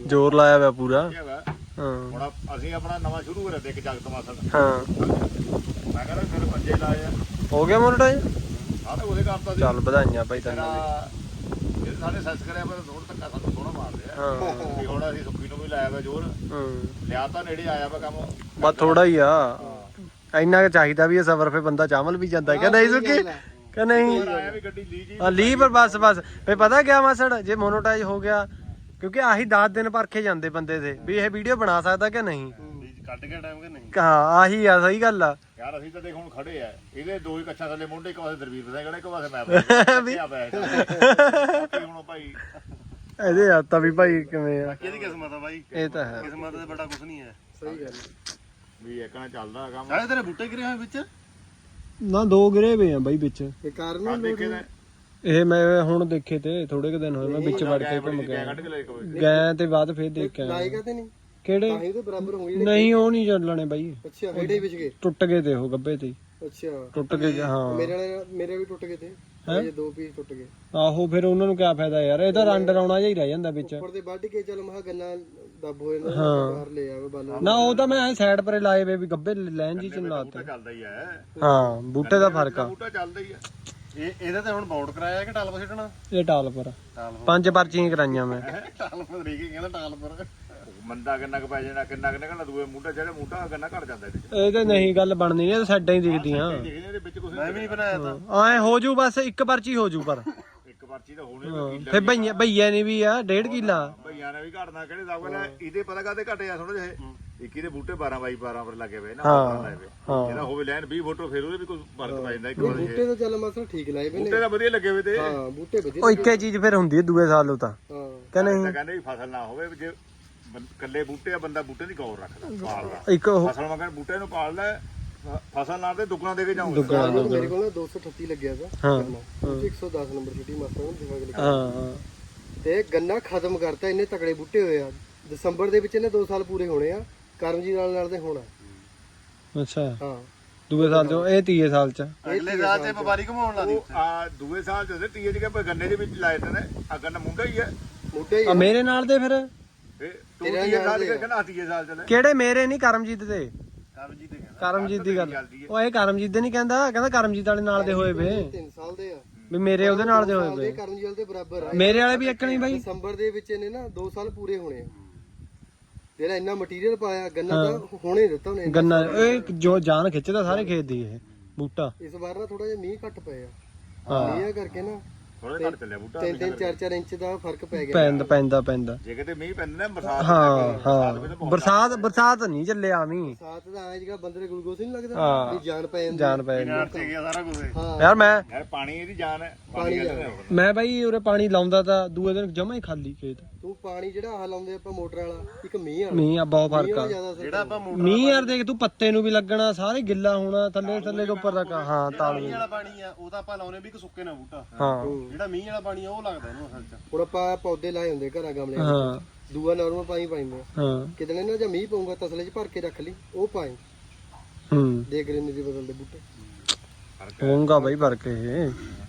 ਜ਼ੋਰ ਲਾਇਆ ਹੋਇਆ ਪੂਰਾ। ਕੀ ਹੈਗਾ ਹਾਂ। ਹੁਣ ਆਪ- ਅਸੀਂ ਆਪਣਾ ਨਵਾਂ ਸ਼ੁਰੂ ਕਰਿਆ ਤੇ ਇੱਕ ਜਗਤ ਮਾਸਲ ਹਾਂ। ਮੈਂ ਕਹਿੰਦਾ ਫਿਰ ਪੰਜੇ ਲਾਏ ਆ। ਹੋ ਗਿਆ ਮੋਨੋਟਾਈਜ਼ ਆਹ ਤਾਂ ਉਹਦੇ ਕਰਤਾ ਸੀ ਚੱਲ ਵਧਾਈਆਂ ਭਾਈ ਤੈਨੂੰ। ਵੀ। ਤੇਰਾ ਇਹ ਸਾਡੇ ਸੈਸ ਕਰਿਆ ਪਰ ਥੋੜਾ ਧੱਕਾ ਸਾਨੂੰ ਸੋਹਣਾ ਮਾਰਦੇ ਆ। ਹਾਂ। ਵੀ ਹੁਣ ਅਸੀਂ ਸੁੱਖੀ ਨੂੰ ਵੀ ਲਾਇਆ ਵਾ ਜ਼ੋਰ। ਹਾਂ। ਲਿਆ ਤਾਂ ਨੇੜੇ ਆਇਆ ਵਾ ਕੰਮ। ਬਸ ਥੋੜਾ ਹੀ ਆ। ਇੰਨਾ ਕੁ ਚਾਹੀਦਾ ਵੀ ਇਹ ਸਫਰ ਫੇ ਬੰਦਾ ਚਾਵਲ ਵੀ ਜਾਂਦਾ ਕਿ ਨਹੀਂ ਸੁੱਕੀ? ਕਿ ਨਹੀਂ? ਪਰ ਆਇਆ ਵੀ ਗੱਡੀ ਲੀ ਜੀ। ਆ ਲੀ ਪਰ ਬਸ ਬਸ। ਫੇ ਪਤਾ ਕਿਆ ਮਾਸੜ? ਜੇ ਮੋਨੋਟਾਈਜ਼ ਹੋ ਗਿਆ ਕਿਉਂਕਿ ਆਹੀ 10 ਦਿਨ ਪਰਖੇ ਜਾਂਦੇ ਬੰਦੇ ਦੇ ਵੀ ਇਹ ਵੀਡੀਓ ਬਣਾ ਸਕਦਾ ਕਿ ਨਹੀਂ? ਕੱਢ ਕੇ ਟਾਈਮ ਕਿ ਨਹੀਂ? ਹਾਂ ਆਹੀ ਆ ਸਹੀ ਗੱਲ ਆ। ਯਾਰ ਅਸੀਂ ਤਾਂ ਦੇਖ ਹੁਣ ਖੜੇ ਆ। ਇਹਦੇ ਦੋ ਹੀ ਕੱਛਾਂ ਥੱਲੇ ਮੁੰਡੇ ਇੱਕ ਪਾਸੇ ਦਰਵੀਰ ਫਸਾਇਆ ਖੜਾ ਇੱਕ ਪਾਸੇ ਮੈਂ ਫਸਿਆ ਪਿਆ ਕੀ ਹੁਣ ਭਾਈ ਇਹਦੇ ਹੱਥਾਂ ਵੀ ਭਾਈ ਕਿਵੇਂ ਆ? ਕਿਹਦੀ ਕਿਸਮਤ ਆ ਬਾਈ ਇਹ ਤਾਂ ਹੈ। ਕਿਸਮਤ ਦੇ ਬੜਾ ਕੁਝ ਨਹੀਂ ਹੈ। ਸਹੀ ਗੱਲ ਵੀ ਇੱਕਣਾ ਚੱਲਦਾ ਕੰਮ ਸਾਰੇ ਤੇਰੇ ਬੂਟੇ ਗਿਰੇ ਹੋਏ ਵਿੱਚ? ਨਾ ਦੋ ਗਿਰੇ ਪਏ ਆ ਬਾਈ ਵਿੱਚ। ਇਹ ਕਾਰਨ ਦੇਖੇ ਤਾਂ ਇਹ ਮੈਂ ਹੁਣ ਦੇਖੇ ਤੇ ਥੋੜੇ ਕੁ ਦਿਨ ਹੋਏ ਮੈਂ ਵਿੱਚ ਵੜ ਕੇ ਘੁੰਮ ਗਏ ਗਿਆ ਕੱਢ ਕੇ ਲੈ ਕੇ ਗਏ ਤੇ ਬਾਅਦ ਫੇਰ ਦੇਖ ਕੇ ਆਇਆ। ਲਾਏਗਾ ਤੇ ਨਹੀਂ? ਕਿਹੜੇ? ਤਾਂ ਹੀ ਤੇ ਬਰਾਬਰ ਹੋਈ ਨਹੀਂ ਉਹ ਨਹੀਂ ਚੱਲਣੇ ਬਾਈ। ਅੱਛਾ ਹੇੜੇ ਵਿੱਚ ਗਏ? ਟੁੱਟ ਗਏ ਤੇ ਉਹ ਗੱਬੇ ਤੇ। ਅੱਛਾ। ਟੁੱਟ ਗਏ ਹਾਂ। ਮੇਰੇ ਵਾਲੇ ਮੇਰੇ ਵੀ ਟੁੱਟ ਗਏ ਤੇ। ਇਹ ਦੋ ਪੀਸ ਟੁੱਟ ਗਏ। ਆਹੋ ਫਿਰ ਉਹਨਾਂ ਨੂੰ ਕਿਆ ਫਾਇਦਾ ਯਾਰ? ਇਹਦਾ ਰੰਡ ਲਾਉਣਾ ਜਿਹਾ ਹੀ ਰਹਿ ਜਾਂਦਾ ਵਿੱਚ। ਉੱਪਰ ਦੇ ਵੱਢ ਕੇ ਚੱਲ ਮਹਾ ਗੰਨਾ ਦੱਬ ਹੋ ਜਾਂਦਾ ਬਾਹਰ ਲੈ ਆਵੇ ਬਾਲਣ ਨਾ। ਉਹ ਤਾਂ ਮੈਂ ਸਾਈਡ ਪਰੇ ਲਾਏ ਵੇ ਵੀ ਗੱਬੇ ਲੈਣ ਜੀ ਚ ਲਾਤੇ ਚੱਲਦਾ ਹੀ ਹੈ ਹਾਂ ਬੂਟੇ ਦਾ ਫ਼ਰਕ ਆ। ਬੂਟਾ ਚੱਲਦਾ ਹੀ ਹੈ ਇਹ ਇਹਦਾ ਤੇ ਹੁਣ ਬਾਉਂਡ ਕਰਾਇਆ ਕਿ ਟਾਲ ਪਾ ਇਹ ਟਾਲ ਪਰ ਪੰਜ ਪਰਚੀਆਂ ਕਰਾਈਆਂ ਮੈਂ। ਟਾਲ ਪਾ ਤਰੀਕੇ ਕਹਿੰਦਾ ਟਾਲ ਪਰ। ਮੰਦਾ ਕਿੰਨਾ ਕੁ ਪੈ ਜਾਣਾ ਕਿੰਨਾ ਕਿੰਨਾ ਕਿੰਨਾ ਦੂਏ ਮੁੰਡਾ ਜਿਹੜਾ ਮੁੰਡਾ ਕਿੰਨਾ ਘਟ ਜਾਂਦਾ ਇਹਦੇ ਚ। ਇਹ ਤੇ ਨਹੀਂ ਗੱਲ ਬਣਨੀ ਇਹ ਤਾਂ ਸਾਈਡਾਂ ਹੀ ਦਿਖਦੀਆਂ। ਦੇਖਦੇ ਇਹਦੇ ਵਿੱਚ ਕੁਝ ਮੈਂ ਵੀ ਨਹੀਂ ਬਣਾਇਆ ਤਾਂ। ਐ ਹੋ ਜੂ ਬਸ ਇੱਕ ਪਰਚੀ ਹੋ ਜੂ ਪਰ। ਇੱਕ ਪਰਚੀ ਤਾਂ ਹੋਣੀ ਵੀ ਫੇ ਭਈਆ ਭਈਆ ਨੇ ਵੀ ਆ ਡੇਢ ਕਿੱਲਾ। ਭਈਆਂ ਨੇ ਵੀ ਘਟਣਾ ਕਿਹੜੇ ਹਿਸਾਬ ਨਾਲ ਇਹਦੇ ਪਤਾ ਕਾਤੇ ਘਟੇ ਆ ਥੋੜੇ ਜਿਹੇ ਇੱਕ ਇਹਦੇ ਬੂਟੇ 12 ਬਾਈ 12 ਪਰ ਲੱਗੇ ਹੋਏ ਨਾ ਹਾਂ, ਬਾਰਾਂ ਲਾਏ ਹੋਏ। ਹਾਂ। ਜਿਹੜਾ ਹੋਵੇ ਲੈਣ 20 ਫੋਟੋ ਫਿਰ ਉਹਦੇ ਵੀ ਕੋਈ ਫ਼ਰਕ ਪੈ ਜਾਂਦਾ ਇੱਕ ਵਾਰ। ਜੇ ਬੂਟੇ ਤਾਂ ਚੱਲ ਮਸਲ ਠੀਕ ਲਾਏ ਪਏ ਨੇ। ਬੂਟੇ ਤਾਂ ਵਧੀਆ ਲੱਗੇ ਹੋਏ ਤੇ। ਹਾਂ ਬੂਟੇ ਵਧੀਆ ਉਹ ਇੱਕੇ ਚੀਜ਼ ਫਿਰ ਹੁੰਦੀ ਹੈ ਦੂਏ ਸਾਲ ਨੂੰ ਤਾਂ। ਕਹਿੰਦੇ ਫਸਲ ਨਾ ਹੋਵੇ ਜੇ ਬੰ- ਇਕੱਲੇ ਬੂਟੇ ਆ ਬੰਦਾ ਬੂਟੇ ਦੀ ਗੌਰ ਰੱਖਦਾ ਪਾਲਦਾ। ਇੱਕ ਉਹ ਫਸਲ ਮਗਰ ਬੂਟੇ ਨੂੰ ਪਾਲਦਾ ਫ- ਫਸਲ ਨਾਲ ਤੇ ਦੁੱਗਣਾ ਦੇ ਕੇ ਜਾਊਂਗਾ। ਦੁੱਗਣਾ ਮੇਰੇ ਕੋਲ ਨਾ 238 ਲੱਗਿਆ ਤਾ ਹਾਂ। ਗੰਨਾ ਉਹ 'ਚ 110 ਨੰਬਰ ਛੁੱਟੀ ਮਾਸਟਰ ਨੇ ਦਿਖਾ ਕੇ ਲਿਖਿਆ ਹਾਂ ਹਾਂ। ਤੇ ਗੰਨਾ ਖਤਮ ਕਰਤਾ ਇੰਨੇ ਤਕੜੇ ਬੂਟੇ ਹੋਏ ਆ। ਦਸੰਬਰ ਦੇ ਵਿੱਚ ਇਹਨੇ 2 ਸਾਲ ਪੂਰੇ ਹੋਣੇ ਆ ਕਰਮਜੀਤ ਨਾਲ ਨਾਲ ਦੇ ਹੋਣਾ। ਅੱਛਾ। ਹਾਂ। ਦੂਏ ਸਾਲ ਚੋਂ ਇਹ ਤੀਏ ਸਾਲ ਚ। ਅਗਲੇ ਸਾਲ ਤੇ ਵਪਾਰੀ ਘਮਾਉਣ ਲੱਗੀ ਉਹ ਆ ਦੂਏ ਸਾਲ ਜਦੋਂ ਤੀਏ ਜਗ੍ਹਾ ਪਰ ਗੰਨੇ ਦੇ ਵਿੱਚ ਲਾਏ ਤੇ ਨੇ। ਆ ਗੰਨਾ ਮੁੰਡਾ ਹੀ ਹੈ ਮੁੱਢੇ ਹੀ ਆ। ਮੇਰੇ ਨਾਲ ਦੇ ਫਿਰ? ਇਹ ਤੂੰ ਤੀਏ ਸਾਲ ਦੇ ਕਹਿੰਦਾ ਤੀਏ ਸਾਲ ਚਲੇ। ਕਿਹੜੇ ਮੇਰੇ ਨਹੀਂ ਕਰਮਜੀਤ ਦੇ? ਕਰਮਜੀਤ ਦੇ ਕਹਿੰਦਾ। ਕਰਮਜੀਤ ਦੀ ਗੱਲ। ਉਹ ਇਹ ਕਰਮਜੀਤ ਦੇ ਨਹੀਂ ਕਹਿੰਦਾ ਕਹਿੰਦਾ ਕਰਮਜੀਤ ਵਾਲੇ ਨਾਲ ਦੇ ਹੋਏ ਵੇ। 3 ਸਾਲ ਦੇ ਆ। ਵੀ ਮੇਰੇ ਉਹਦੇ ਨਾਲ ਦੇ ਹੋਏ ਵੇ। ਦੇ ਕਰਮਜੀਤ ਦੇ ਬਰਾਬਰ ਆ। ਮੇਰੇ ਵਾਲੇ ਵੀ ਇੱਕ ਨਹੀਂ ਬਾਈ। ਦਸੰਬਰ ਦੇ ਵਿੱਚ ਇਹਨੇ ਨਾ 2 ਸਾਲ ਪੂਰੇ ਹੋਣੇ ਆ। ਜਿਹੜਾ ਇੰਨਾ ਮਟੀਰੀਅਲ ਪਾਇਆ ਗੰਨਾ ਤਾਂ ਹੋਣੇ ਦਿੱਤਾ ਉਹਨੇ। ਗੰਨਾ ਇਹ ਜੋ ਜਾਨ ਖਿੱਚਦਾ ਸਾਰੇ ਖੇਤ ਦੀ ਇਹ ਬੂਟਾ। ਇਸ ਵਾਰ ਨਾ ਥੋੜਾ ਜਿਹਾ ਮੀਂਹ ਘੱਟ ਪਏ ਆ। ਹਾਂ। ਮੀਂਹ ਕਰਕੇ ਨਾ ਥੋੜੇ ਘੱਟ ਚੱਲਿਆ ਬੂਟਾ 3 3 4 4 ਇੰਚ ਦਾ ਫ਼ਰਕ ਪੈ ਗਿਆ। ਪੈਂਦਾ ਪੈਂਦਾ ਪੈਂਦਾ। ਜੇ ਕਿਤੇ ਮੀਂਹ ਪੈਂਦਾ ਨਾ ਬਰਸਾਤ ਹਾਂ ਹਾਂ। ਬਰਸਾਤ ਬਰਸਾਤ ਨਹੀਂ ਚੱਲਿਆ ਮੀਂਹ ਸਾਥ ਦਾ ਐ ਜਿਹੜਾ ਬੰਦੇ ਦੇ ਗਲੂਕੋਸ ਨਹੀਂ ਲੱਗਦਾ। ਹਾਂ। ਵੀ ਜਾਨ ਪੈ ਜਾਂਦੀ। ਜਾਨ ਪੈ ਯਾਰ ਤੇ ਗਿਆ ਸਾਰਾ ਕੁਝ। ਹਾਂ। ਯਾਰ ਮੈਂ ਯਾਰ ਪਾਣੀ ਇਹਦੀ ਜਾਨ ਹੈ ਪਾਣੀ ਪਾਣੀ ਕਹਿੰਦੇ ਜਾਨ। ਨੇ ਮੈਂ ਬਾਈ ਉਰੇ ਪਾਣੀ ਲਾਉਂਦਾ ਤਾਂ ਦੂਏ ਦਿਨ ਜਮਾ ਹੀ ਖਾਲੀ ਖੇਤ। ਤੂੰ ਪਾਣੀ ਜਿਹੜਾ ਆਹ ਲਾਉਂਦੇ ਆਪਾਂ ਮੋਟਰ ਵਾਲਾ ਇੱਕ ਮੀਂਹ ਵਾਲਾ। ਮੀਂਹ ਆ ਬਹੁਤ ਫ਼ਰਕ ਆ। ਜ਼ਿਆਦਾ ਜਿਹੜਾ ਆਪਾਂ ਮੋਟਰ ਮੀਂਹ ਯਾਰ ਦੇਖ ਤੂੰ ਪੱਤੇ ਨੂੰ ਵੀ ਲੱਗਣਾ ਸਾਰੇ ਗਿੱਲਾ ਹੋਣਾ ਥੱਲੇ ਥੱਲੇ ਤੋਂ ਉੱਪਰ ਤੱਕ। ਹਾਂ ਤਾਲ ਮੀਂਹ ਵਾਲਾ ਪਾਣੀ ਆ ਉਹ ਤਾਂ ਆਪਾਂ ਲਾਉਨੇ ਵੀ ਕਿ ਸੁੱਕੇ ਨਾ ਬੂਟਾ। ਹਾਂ। ਜਿਹੜਾ ਮੀਂਹ ਵਾਲਾ ਪਾਣੀ ਆ ਉਹ ਲੱਗਦਾ ਇਹਨੂੰ ਅਸਲ ਚ। ਹੁਣ ਆਪਾਂ ਪੌਦੇ ਲਾਏ ਹੁੰਦੇ ਘਰਾਂ ਗਮਲੇ ਹਾਂ। ਦੂਆ ਨਾਰਮਲ ਪਾਣੀ ਪਾਈਂਦੇ। ਹਾਂ। ਕਿਤੇ ਨਾ ਜਾਂ ਮੀਂਹ ਪਊਗਾ ਤਸਲੇ 'ਚ ਭਰ ਕੇ ਰੱਖ ਲਈ ਉਹ ਪਾਈ ਹੂੰ। ਦੇ ਗ੍ਰੀਨਰੀ ਬਦਲਦੇ ਬੂਟੇ। ਹੋਊਗਾ ਬਾਈ ਫ਼ਰਕ ਇਹ। ਜਾਂ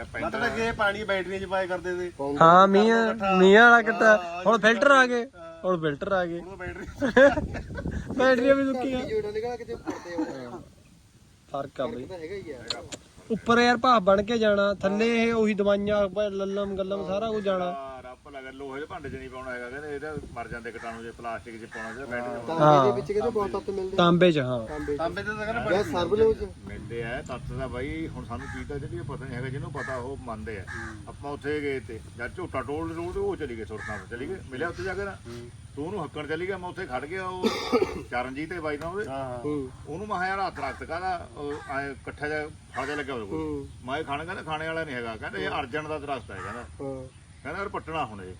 ਮਤਲਬ ਕਿ ਇਹ ਪਾਣੀ ਬੈਟਰੀਆਂ ਚ ਪਾਏ ਕਰਦੇ ਤੇ ਹਾਂ ਮੀਂਹ ਮੀਂਹ ਵਾਲਾ ਕਿੱਤਾ ਹੁਣ ਫਿਲਟਰ ਆ ਗਏ। ਹੁਣ ਫਿਲਟਰ ਆ ਗਏ। ਬੈਟਰੀਆਂ ਵੀ ਸੁੱਕੀਆਂ। ਨਿਕਲ ਕਿਤੇ ਫ਼ਰਕ ਆ ਬਾਈ। ਹੈਗਾ ਹੀ ਆ। ਉੱਪਰ ਯਾਰ ਭਾਫ ਬਣ ਕੇ ਜਾਣਾ ਥੱਲੇ ਇਹ ਉਹੀ ਦਵਾਈਆਂ ਲੱਲਮ ਗੱਲਮ ਸਾਰਾ ਕੁਝ ਜਾਣਾ। ਲਗਾ ਲੋਹੇ ਦੇ ਭਾਂਡੇ 'ਚ ਨਹੀਂ ਪਾਉਣਾ ਹੈਗਾ ਕਹਿੰਦੇ ਇਹਦਾ ਮਰ ਜਾਂਦੇ ਕੀਟਾਣੂ ਜੇ ਪਲਾਸਟਿਕ 'ਚ ਪਾਉਣਾ ਜੇ ਬੈਟਰੀ 'ਚ ਤਾਂਬੇ ਦੇ ਵਿੱਚ ਕਿਤੇ ਬਹੁਤ ਤੱਤ ਮਿਲਦੇ ਤਾਂਬੇ ਚ ਹਾਂ। ਤਾਂਬੇ 'ਚ। ਤਾਂਬੇ ਤੇ ਤਾਂ ਕਹਿੰਦਾ ਜਾਂ ਸਰਬਲੋ 'ਚ। ਮਿਲਦੇ ਆ ਤੱਤ ਦਾ ਬਾਈ ਹੁਣ ਸਾਨੂੰ ਚੀਜ਼ ਦਾ ਜਿਹੜੀ ਪਤਾ ਨਹੀਂ ਹੈਗਾ ਜਿਹਨੂੰ ਪਤਾ ਉਹ ਮੰਨਦੇ ਆ। ਆਪਾਂ ਉੱਥੇ ਗਏ ਤੇ ਜਦ ਝੋਟਾ ਟੋਲ ਰੋਡ ਉਹ ਚਲੀ ਗਏ ਸੁਰਤਾਂ ਚਲੀ ਗਏ ਮਿਲਿਆ ਉੱਥੇ ਜਾ ਕੇ ਨਾ। ਤੂੰ ਉਹਨੂੰ ਹੱਕਣ ਚਲੀ ਗਿਆ ਮੈਂ ਉੱਥੇ ਖੜ ਗਿਆ ਉਹ ਚਰਨਜੀਤ ਤੇ ਬਾਈ ਨਾਲ ਉਹਦੇ। ਉਹਨੂੰ ਮੈਂ ਯਾਰ ਹੱਥ ਰੱਖ ਕਾਹਦਾ ਐ ਇਕੱਠਾ ਜਿਹਾ ਫਲ ਜਿਹਾ ਲੱਗਿਆ ਹੂੰ। ਮੈਂ ਖਾਣਾ ਕਹਿੰਦਾ ਖਾਣੇ ਵਾਲਾ ਨਹੀਂ ਹੈਗਾ। ਕਹਿੰਦਾ ਇਹ ਅਰਜਨ ਦਾ ਦਰਖਤ ਹੈ ਕਹਿੰਦਾ। ਕਹਿੰਦਾ ਯਾਰ ਪੱਟਣਾ ਹੁਣ ਇਹ।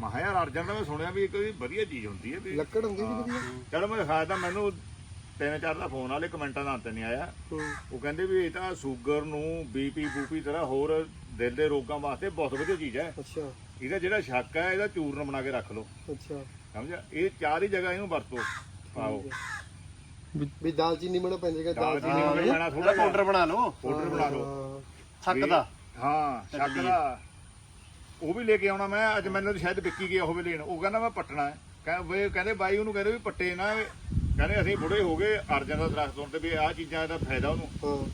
ਮੈਂ ਕਿਹਾ ਯਾਰ ਅਰਜਨ ਦਾ ਮੈਂ ਸੁਣਿਆ ਵੀ ਇੱਕ ਵੀ ਵਧੀਆ ਚੀਜ਼ ਹੁੰਦੀ ਹੈ ਵੀ ਲੱਕੜ ਹੁੰਦੀ ਵਧੀਆ। ਚਲੋ ਮੈਂ ਦਿਖਾਇਆ ਤਾਂ ਮੈਨੂੰ ਤਿੰਨ ਚਾਰ ਦਾ ਫੋਨ ਵਾਲੇ ਕਮੈਂਟਾਂ ਦਾ ਅੰਤ ਨਹੀਂ ਆਇਆ। ਹੂੰ। ਉਹ ਕਹਿੰਦੇ ਵੀ ਇਹ ਤਾਂ ਸ਼ੂਗਰ ਨੂੰ ਬੀਪੀ ਬੂਪੀ ਤਰ੍ਹਾਂ ਹੋਰ ਦਿਲ ਦੇ ਰੋਗਾਂ ਵਾਸਤੇ ਬਹੁਤ ਵਧੀਆ ਚੀਜ਼ ਹੈ। ਅੱਛਾ। ਇਹਦਾ ਜਿਹੜਾ ਸ਼ੱਕ ਹੈ ਇਹਦਾ ਚੂਰਨ ਬਣਾ ਕੇ ਰੱਖ ਲਓ। ਅੱਛਾ। ਸਮਝਿਆ? ਇਹ ਚਾਰ ਹੀ ਜਗ੍ਹਾ ਇਹਨੂੰ ਵਰਤੋ। ਪਾਓ ਵੀ ਦਾਲਚੀਨੀ ਮਣਾ ਪੈਂਦੀ ਦਾਲ ਦਾਲਚੀਨੀ ਚੀਨੀ ਨੂੰ ਥੋੜਾ ਪਾਊਡਰ ਬਣਾ ਲਓ। ਪਾਊਡਰ ਬਣਾ ਲਓ। ਹਾਂ। ਛੱਕ ਦਾ। ਹਾਂ ਸ਼ੱਕ ਦਾ। ਉਹ ਵੀ ਲੈ ਕੇ ਆਉਣਾ ਮੈਂ ਅੱਜ ਮੈਨੂੰ ਤਾਂ ਸ਼ਾਇਦ ਵਿੱਕੀ ਗਿਆ ਹੋਵੇ ਲੈਣ। ਉਹ ਕਹਿੰਦਾ ਮੈਂ ਪੱਟਣਾ ਹੈ। ਕਹਿੰਦੇ ਕਹਿੰਦੇ ਬਾਈ ਉਹਨੂੰ ਕਹਿੰਦੇ ਵੀ ਪੱਟੇ ਨਾ। ਕਹਿੰਦੇ ਅਸੀਂ ਬੁੜੇ ਹੋ ਗਏ ਅਰਜਨ ਦਾ ਦਰਖਤ ਤੇ ਵੀ ਆਹ ਚੀਜ਼ਾਂ ਦਾ ਫਾਇਦਾ ਉਹਨੂੰ। ਹਾਂ।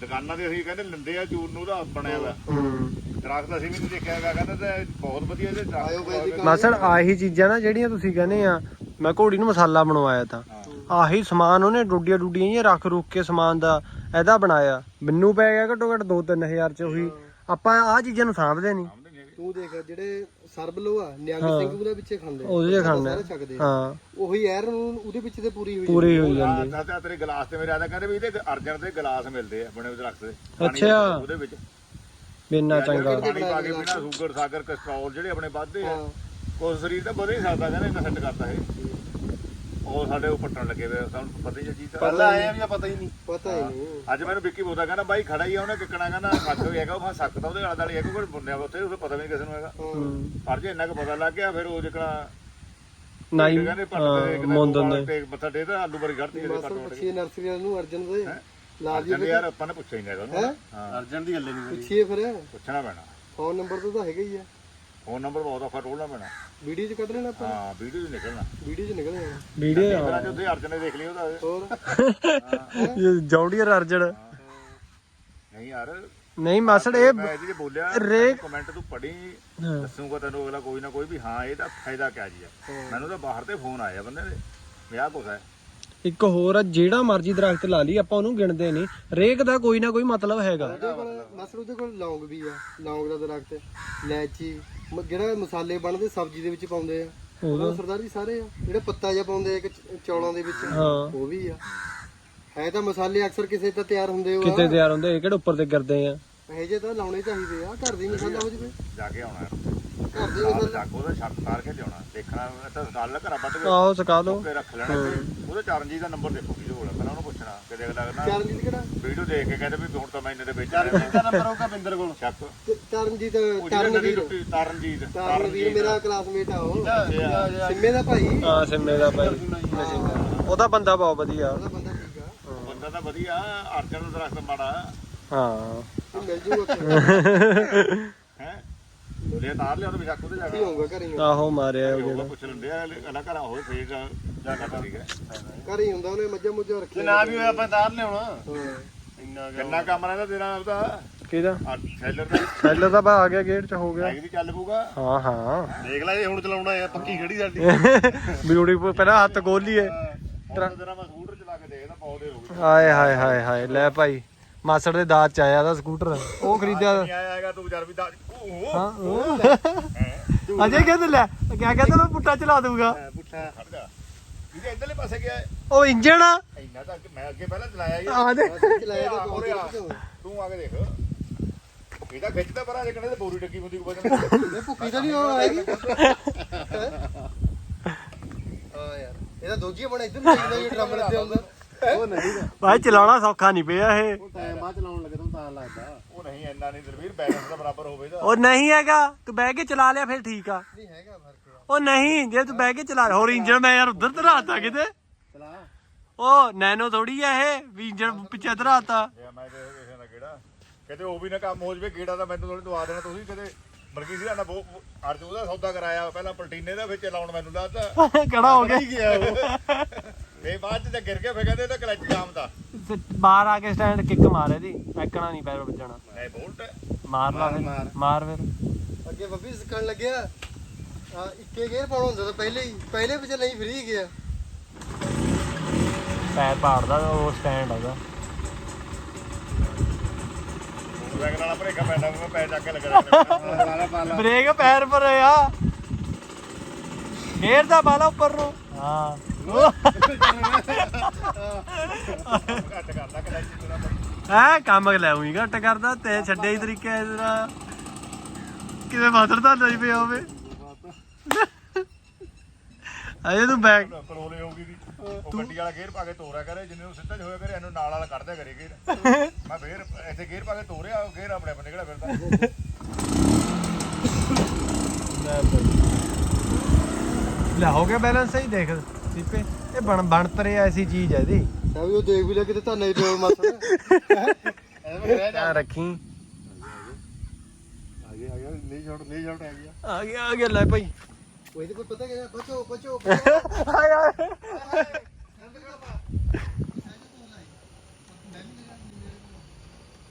ਦੁਕਾਨਾਂ ਤੇ ਅਸੀਂ ਕਹਿੰਦੇ ਲੈਂਦੇ ਆ ਚੂਰ ਨੂੰ ਉਹਦਾ ਬਣਿਆ ਵਾ। ਹੂੰ। ਦਰਖਤ ਅਸੀਂ ਵੀ ਨਹੀਂ ਦੇਖਿਆ ਹੈਗਾ ਕਹਿੰਦਾ ਤੇ ਬਹੁਤ ਵਧੀਆ ਇਹਦੇ ਦਰਖਤ ਮਸਲ ਆਹੀ ਚੀਜ਼ਾਂ ਨਾ ਜਿਹੜੀਆਂ ਤੁਸੀਂ ਕਹਿੰਦੇ ਆ ਮੈਂ ਘੋੜੀ ਨੂੰ ਮਸਾਲਾ ਬਣਵਾਇਆ ਤਾਂ। ਆਹੀ ਸਮਾਨ ਉਹਨੇ ਡੁੱਡੀਆਂ ਡੁੱਡੀਆਂ ਜਿਹੀਆਂ ਰੱਖ ਰੁੱਖ ਕੇ ਸਮਾਨ ਦਾ ਇਹਦਾ ਬਣਾਇਆ। ਮੈਨੂੰ ਪੈ ਗਿਆ ਘੱਟੋ ਘੱਟ 2-3000 ਚ ਉਹੀ। ਆਪਾਂ ਆਹ ਚੀਜ਼ਾਂ ਨੂੰ ਸਾਂਭਦੇ ਨਹੀਂ। ਤੂੰ ਦੇਖ ਜਿਹੜੇ ਸਰਬਲੋ ਆ ਨਿਹੰਗ ਸਿੰਘ ਉਹਦੇ ਵਿੱਚੇ ਖਾਂਦੇ ਆ। ਉਹਦੇ 'ਚ ਖਾਂਦੇ। ਸਾਰੇ ਛਕਦੇ ਆ। ਹਾਂ। ਉਹੀ ਐਰ ਨੂੰ ਉਹਦੇ ਵਿੱਚ ਤੇ ਪੂਰੀ ਹੋਈ ਪੂਰੀ ਹੋਈ ਜਾਂਦੀ ਆ। ਤਾਂ ਤੇਰੇ ਗਲਾਸ ਤੇ ਮੇਰੇ ਆਦਾ ਕਹਿੰਦੇ ਵੀ ਇਹਦੇ ਅਰਜਨ ਦੇ ਗਲਾਸ ਮਿਲਦੇ ਆ ਬਣੇ ਦਰਖਤ ਦੇ। ਪਾਣੀ ਅੱਛਾ। ਉਹਦੇ ਵਿੱਚ। ਬਿੰਨਾ ਚੰਗਾ। ਪਾਣੀ ਪਾ ਕੇ ਬਿਨਾ ਸ਼ੂਗਰ ਸਾਗਰ ਕੋਲੇਸਟ੍ਰੋਲ ਜਿਹੜੇ ਆਪਣੇ ਵੱਧਦੇ ਆ ਹਾਂ। ਕੋਈ ਸਰੀਰ ਤਾਂ ਵਧੇ ਹੀ ਸਕਦਾ ਕਹਿੰਦੇ ਇੰਨਾ ਸੈੱਟ ਕਰਦਾ ਇਹ। ਉਹ ਸਾਡੇ ਉਹ ਪੱਟਣ ਲੱਗੇ ਵੇ ਤੁਹਾਨੂੰ ਪਤਾ ਹੀ ਹੈ ਚੀਜ਼ ਤਾਂ ਪਹਿਲਾਂ ਆਇਆ ਵੀ ਆ ਪਤਾ ਹੀ ਨਹੀਂ। ਪਤਾ ਹੀ ਨਹੀਂ। ਅੱਜ ਮੈਨੂੰ ਵਿੱਕੀ ਬੋਲਦਾ ਕਹਿੰਦਾ ਬਾਈ ਖੜਾ ਹੀ ਆ ਉਹਨੇ ਕਿੱਕਣਾ ਕਹਿੰਦਾ ਸੱਕ ਵੀ ਹੈਗਾ ਉਹ ਮੈਂ ਸੱਕ ਤਾਂ ਉਹਦੇ ਆਲੇ ਦੁਆਲੇ ਹੈਗਾ ਕੋਈ ਬੁੰਨਿਆ ਉੱਥੇ ਉਹਨੂੰ ਪਤਾ ਵੀ ਨਹੀਂ ਕਿਸੇ ਨੂੰ ਹੈਗਾ। ਹਾਂ। ਪਰ ਜੇ ਇੰਨਾ ਕੁ ਪਤਾ ਲੱਗ ਗਿਆ ਫਿਰ ਉਹ ਜਿਕਣਾ ਨਾਈ ਕਹਿੰਦੇ ਪੱਟ ਹਾਂ, ਮੁੰਦਨ ਦੇ। ਤੇ ਮੱਥਾ ਦੇ ਤਾਂ ਆਲੂ ਬਰੀ ਮਾਸਟਰ ਪੱਟ ਵੜ ਪੁੱਛੀਏ ਨਰਸਰੀ ਨੂੰ ਅਰਜਨ ਦੇ। ਲਾ ਕੇ ਜੀ ਯਾਰ ਆਪਾਂ ਨੇ ਪੁੱਛਿਆ ਹੀ ਨਹੀਂ ਹੈਗਾ ਉਹਨੂੰ। ਹਾਂ? ਅਰਜਨ ਦੀ ਗੱਲੇ ਨਹੀਂ ਪੁੱਛੀਏ ਫਿਰ। ਪੁੱਛਣਾ ਪੈਣਾ। ਫੋਨ ਨੰਬਰ ਤਾਂ ਹੈਗਾ ਹੀ ਆ। ਫੋਨ ਨੰਬਰ ਬਹੁਤ ਔਖਾ ਟੋਲਣਾ ਪੈਣਾ। ਵੀਡੀਓ 'ਚ ਕੱਢ ਲੈਣਾ ਆਪਾਂ ਹਾਂ ਵੀਡੀਓ 'ਚ ਨਿਕਲਣਾ। ਵੀਡੀਓ 'ਚ ਨਿਕਲ ਜਾਣਾ। ਵੀਡੀਓ ਜਿਹੜਾ ਜੇ ਉੱਥੇ ਅਰਜਨ ਨੇ ਦੇਖ ਲਈ ਉਹਦਾ। ਹੋਰ? ਜੌਂਡੀਅਰ ਅਰਜਣ ਨਹੀਂ ਯਾਰ। ਨਹੀਂ ਮਾਸੜ ਇਹ ਮੈਂ ਇਹਦੇ 'ਚ ਬੋਲਿਆ ਰੇਕ- ਕਮੈਂਟ ਤੂੰ ਪੜੀ ਹਾਂ। ਦੱਸੂਗਾ ਤੈਨੂੰ ਅਗਲਾ ਕੋਈ ਨਾ ਕੋਈ ਵੀ ਹਾਂ ਇਹਦਾ ਫਾਇਦਾ ਕਿਆ ਜੀ ਆ। ਮੈਨੂੰ ਤਾਂ ਬਾਹਰ ਤੇ ਫੋਨ ਆਇਆ ਬੰਦੇ ਦੇ। ਵਿਆਹ ਕੁਛ ਹੈ। ਇੱਕ ਹੋਰ ਆ ਜਿਹੜਾ ਮਰਜ਼ੀ ਦਰਖਤ ਲਾ ਲਈ ਆਪਾਂ ਉਹਨੂੰ ਗਿਣਦੇ ਨਹੀਂ। ਰੇਕ ਦਾ ਕੋਈ ਨਾ ਕੋਈ ਮਤਲਬ ਹੈਗਾ। ਮਾਸਟਰ ਉਹਦੇ ਕੋਲ ਲੌਂਗ ਵੀ ਆ। ਲੌਂਗ ਦਾ ਦਰਖਤ ਲੈਚੀ ਮ- ਜਿਹੜਾ ਮਸਾਲੇ ਬਣਦੇ ਸਬਜ਼ੀ ਦੇ ਵਿੱਚ ਪਾਉਂਦੇ ਆ। ਉਹ ਸਰਦਾਰ ਜੀ ਸਾਰੇ ਆ। ਜਿਹੜੇ ਪੱਤਾ ਜਿਹਾ ਪਾਉਂਦੇ ਆ ਇੱਕ ਚ- ਚੌਲਾਂ ਦੇ ਵਿੱਚ। ਹਾਂ। ਉਹ ਵੀ ਆ। ਹੈ ਤਾਂ ਮਸਾਲੇ ਅਕਸਰ ਕਿਸੇ ਤਾਂ ਤਿਆਰ ਹੁੰਦੇ ਹੋ। ਕਿਤੇ ਤਿਆਰ ਹੁੰਦੇ ਇਹ ਕਿਹੜੇ ਉੱਪਰ ਤੇ ਗਿਰਦੇ ਆ? ਇਹ ਜੇ ਤਾਂ ਲਾਉਣੇ ਚਾਹੀਦੇ ਆ। ਘਰ ਦੀ ਮਸਾਲਾ ਹੋ ਜਵੇ। ਜਾ ਕੇ ਆਉਣਾ। ਉਹਦਾ ਛੱਤ ਤਾਰ ਕੇ ਲਿਆਉਣਾ। ਦੇਖਣਾ ਇੱਥੇ ਗੱਲ ਘਰਾਂ ਵੱਟ ਕੇ ਆਹੋ ਸਕਾ ਲਓ। ਕੇ ਰੱਖ ਲੈਣਾ ਤੇ ਉਹਦੇ ਚਰਨਜੀਤ ਦਾ ਨੰਬਰ ਦੇਖੋ ਵੀਡੀਓ ਕੋਲ ਪਹਿਲਾਂ ਉਹਨੂੰ ਪੁੱਛਣਾ ਕਿਤੇ ਅਗਲਾ ਕਹਿੰਦਾ ਚਰਨਜੀਤ ਕਿਹੜਾ? ਵੀਡੀਓ ਦੇਖ ਕੇ ਕਹਿੰਦੇ ਵੀ ਹੁਣ ਤਾਂ ਮੈਂ ਇੰਨੇ ਦੇ ਵਿੱਚ ਚਰਨਜੀਤ ਦਾ ਨੰਬਰ ਹੋਊਗਾ ਬਿੰਦਰ ਕੋਲ। ਤੇ ਚਰਨਜੀਤ ਰੋਟੀ ਤਰਨਜੀਤ ਚਰਨਵੀਰ ਮੇਰਾ ਕਲਾਸਮੇਟ ਆ ਉਹ। ਸਿੰਮੇ ਦਾ ਭਾਈ। ਹਾਂ ਸਿੰਮੇ ਦਾ ਭਾਈ। ਉਹਦਾ ਬੰਦਾ ਬਹੁਤ ਵਧੀਆ। ਉਹਦਾ ਬੰਦਾ ਠੀਕ ਆ। ਬੰਦਾ ਤਾਂ ਵਧੀਆ ਅਰਜਨ ਦਾ ਦਰਖਤ ਮਾੜਾ। ਹਾਂ। ਮਿਲ ਜੂਗਾ <laughs> ਲੈ ਤਾਰ ਲਿਆ ਉਹਦੇ ਵਿਚਾਕ ਉਹਦੇ ਜਾ ਕੀ ਕੇ ਹੋਊਗਾ ਘਰੇ ਹੀ ਆਹੋ ਮਾਰਿਆ ਉਹ ਜਿਹੜਾ ਪੁੱਛ ਲੈਂਦੇ ਆ ਅਲਾ ਘਰਾਂ ਹੋਏ ਫੇਰ ਜਾ ਜਾ ਕਰਦਾ ਠੀਕ ਹੈ। ਘਰੇ ਹੀ ਹੁੰਦਾ ਉਹਨੇ ਮੱਝਾਂ ਮੁੱਝਾਂ ਰੱਖੀਆਂ ਨਾ ਵੀ ਹੋਇਆ ਆਪਾਂ ਤਾਰ ਲਿਆਉਣਾ। ਹਾਂ। ਇੰਨਾ ਕਿੰਨਾ ਕੰਮ ਰਹਿੰਦਾ ਤੇਰਾ ਉਹਦਾ ਕਿਹਦਾ? ਸੈਲਰ ਦਾ। ਸੈਲਰ ਦਾ ਬਾ ਆ ਗਿਆ ਗੇਟ ਚ ਹੋ ਗਿਆ। ਵੀ ਚੱਲ ਪੂਗਾ ਹਾਂ ਹਾਂ। ਦੇਖ ਲੈ ਜੇ ਹੁਣ ਚਲਾਉਣਾ ਹੈ ਪੱਕੀ ਖੜੀ ਸਾਡੀ। ਬਿਊਟੀ ਪਹਿਲਾਂ ਹੱਥ ਗੋਲੀਏ ਹੁਣ ਤੇਰਾ ਮੈਂ ਸਕੂਟਰ ਚਲਾ ਕੇ ਦੇਖਦਾ ਪੌਦੇ ਹੋ ਗਏ ਹਾਏ ਹਾਏ ਹਾਏ ਹਾਏ ਲੈ ਭਾਈ। ਮਾਸੜ ਦੇ ਦਾਤ ਚ ਆਇਆ ਦਾ ਸਕੂਟਰ। ਉਹ ਖਰੀਦਿਆ ਨਹੀਂ ਆਇਆ ਹੈਗਾ ਤੂੰ ਵਿਚਾਰ ਵੀ ਦਾ ਉਹ ਹਾਂ ਉਹ ਅਜੇ ਕਹਿੰਦੇ ਲੈ ਕਿਆ ਕਹਿੰਦਾ ਮੈਂ ਪੁੱਟਾ ਚਲਾ ਦੂੰਗਾ ਪੁੱਠਾ ਖੜ ਜਾ। ਇਹਦੇ ਇਧਰਲੇ ਪਾਸੇ ਗਿਆ। ਹੈ। ਉਹ ਇੰਜਣ ਆ। ਇੰਨਾ ਤਾਂ ਅੱਗੇ- ਮੈਂ ਅੱਗੇ ਪਹਿਲਾਂ ਚਲਾਇਆ ਹੀ ਆ। ਦੇ। ਚਲਾਇਆ ਤਾਂ ਉਰੇ ਆ। ਬਹੁਤ ਤੂੰ ਆ ਕੇ ਦੇਖ। ਇਹਦਾ ਖਿੱਚਦਾ ਪਰਾਂ ਜੇ ਕਹਿੰਦੇ ਤੇ ਬੋਰੀ ਡੱਕੀ ਹੁੰਦੀ ਕੋਈ ਵਜਨ ਇਹ ਭੁੱਖੀ ਤਾਂ ਨਹੀਂ ਹੋ ਆਏਗੀ। ਹਾਂ। ਯਾਰ। ਇਹਦਾ ਦੋਜੀਆ ਬਣਾ ਇੱਧਰ ਨੂੰ ਇਹ ਡਰਮ ਲੱਗੇ ਹੁੰਦਾ। ਉਹ ਨਹੀਂ ਭਾਈ ਚਲਾਉਣਾ ਸੌਖਾ ਨਹੀਂ ਪਿਆ ਇਹ। ਉਹ ਟਾਈਮ ਬਾਅਦ ਚਲਾਉਣ ਲੱਗੇ ਤਾਂ ਤਾਂ ਲੱਗਦਾ। ਉਹ ਨਹੀਂ ਇੰਨਾ ਨਹੀਂ ਦਰਵੀਰ ਬੈਲੈਂਸ ਦਾ ਬਰਾਬਰ ਹੋਵੇ ਦਾ ਉਹ ਨਹੀਂ ਹੈਗਾ ਤੂੰ ਬਹਿ ਕੇ ਚਲਾ ਲਿਆ ਫਿਰ ਠੀਕ ਆ। ਨਹੀਂ ਹੈਗਾ ਫ਼ਰਕ। ਉਹ ਨਹੀਂ ਜੇ ਤੂੰ ਬਹਿ ਕੇ ਚਲਾ ਹੋਰ ਇੰਜਣ ਮੈਂ ਯਾਰ ਉਧਰ ਧਰਾਤਾ ਕਿਤੇ। ਚਲਾ। ਉਹ ਨੈਨੋ ਥੋੜੀ ਆ ਇਹ ਵੀ ਇੰਜਣ ਪਿੱਛੇ ਧਰਾਤਾ। ਜੇ ਮੈਂ ਤੇ ਕਿਸੇ ਦਾ ਕਿਹੜਾ ਕਿਤੇ ਉਹ ਵੀ ਨਾ ਕੰਮ ਹੋ ਜਵੇ ਕਿਹੜਾ ਤਾਂ ਮੈਨੂੰ ਥੋੜੀ ਦਵਾ ਦੇਣਾ ਤੁਸੀਂ ਕਿਤੇ ਮਰਗੀ ਸੀ ਨਾ ਅਰਜੂ ਉਹਦਾ ਸੌਦਾ ਕਰਾਇਆ ਪਹਿਲਾਂ ਪਲਟੀਨੇ ਦਾ ਵਿੱਚ ਲਾਉਣ ਮੈਨੂੰ ਦੱਸਦਾ ਕਿਹੜਾ <laughs> ਹੋ ਗਿਆ। ਗਿਆ ਉਹ। ਫੇ ਬਾਅਦ ਚ ਤਾਂ ਗਿਰ ਕੇ ਫੇ ਕਹਿੰਦੇ ਇਹਦਾ ਕਲੱਚ ਜਾਮ ਦਾ। ਬਾਹਰ ਆ ਕੇ ਸਟੈਂਡ ਕਿੱਕ ਮਾਰੇ ਦੀ ਐਕਣਾ ਨਹੀਂ ਪੈਰ ਵੱਜਣਾ। ਨਹੀਂ ਬੋਲਟ ਮਾਰ ਲਾ ਫਿਰ ਮਾਰ। ਫਿਰ। ਅੱਗੇ ਬੱਬੀ ਸਿੱਖਣ ਲੱਗਿਆ। ਆ ਇੱਕੇ ਗੇਅਰ ਪਾਉਣਾ ਹੁੰਦਾ ਤਾਂ ਪਹਿਲੇ ਹੀ ਪਹਿਲੇ ਵਿੱਚ ਨਹੀਂ ਫਰੀ ਗਿਆ। ਪੈਰ ਪਾੜਦਾ ਉਹ ਸਟੈਂਡ ਉਹਦਾ ਮੋਟਰਸਾਈਕਲ ਵਾਲਾ ਭਰੇਕਾ ਪੈਂਦਾ ਮੈਂ ਪੈ ਚੱਕ ਕੇ ਲੱਗਾ ਪਾਲਾ ਪਾਲਾ <laughs> ਬ੍ਰੇਕ ਪੈਰ ਪਰ ਆ। ਗੇਰ ਦਾ ਬਾਲਾ ਉੱਪਰ ਨੂੰ। ਹਾਂ। ਘੱਟ ਕਰਦਾ ਤੇਰਾ ਹੈ ਕੰਮ ਲੈ ਉਹੀ ਘੱਟ ਕਰਦਾ ਤੇ ਛੱਡੇ ਹੀ ਤਰੀਕੇ ਤੇਰਾ ਕਿਵੇਂ ਮਾਤਰ ਨਹੀਂ ਪਿਆ ਹੋਵੇ। ਅਜੇ ਤੂੰ ਬੈਕ ਪਰੋਲੇ ਹੋ ਗਈ ਦੀ ਉਹ ਗੱਡੀ ਵਾਲਾ ਗੇਅਰ ਪਾ ਕੇ ਤੋਰਿਆ ਕਰੇ ਜਿੰਨੇ ਨੂੰ ਸਿੱਧਾ ਹੋਇਆ ਕਰੇ ਇਹਨੂੰ ਨਾਲ ਵਾਲਾ ਕੱਢਦਿਆ ਕਰੇ ਗੇਅਰ। ਮੈਂ ਫੇਰ ਇੱਥੇ ਗੇਅਰ ਪਾ ਕੇ ਤੋਰਿਆ ਉਹ ਗੇਅਰ ਆਪਣੇ ਆਪ ਨਿਕਲਿਆ ਫਿਰਦਾ। ਲੈ ਹੋ ਗਿਆ ਬੈਲੈਂਸ ਸਹੀ ਦੇਖ। ਸੀਪੇ ਇਹ ਬਣ ਬਣ ਤਰੇ ਐਸੀ ਚੀਜ਼ ਹੈ ਇਹਦੀ। ਤਾਂ ਵੀ ਉਹ ਦੇਖ ਵੀ ਲਿਆ ਕਿਤੇ ਤਾਂ ਨਹੀਂ ਪਿਓ ਮਾਸਾ ਧਿਆਨ ਰੱਖੀ। ਆ ਗਿਆ ਆ ਗਿਆ ਲੈ ਛੋੜ ਲੈ ਛੋੜ ਆ ਗਿਆ। ਆ ਗਿਆ ਆ ਗਿਆ ਲੈ ਭਾਈ। ਉਹ ਇਹਦੇ ਕੋਲ ਪਤਾ ਕਿ ਬਚੋ ਬਚੋ ਹਾਏ ਹਾਏ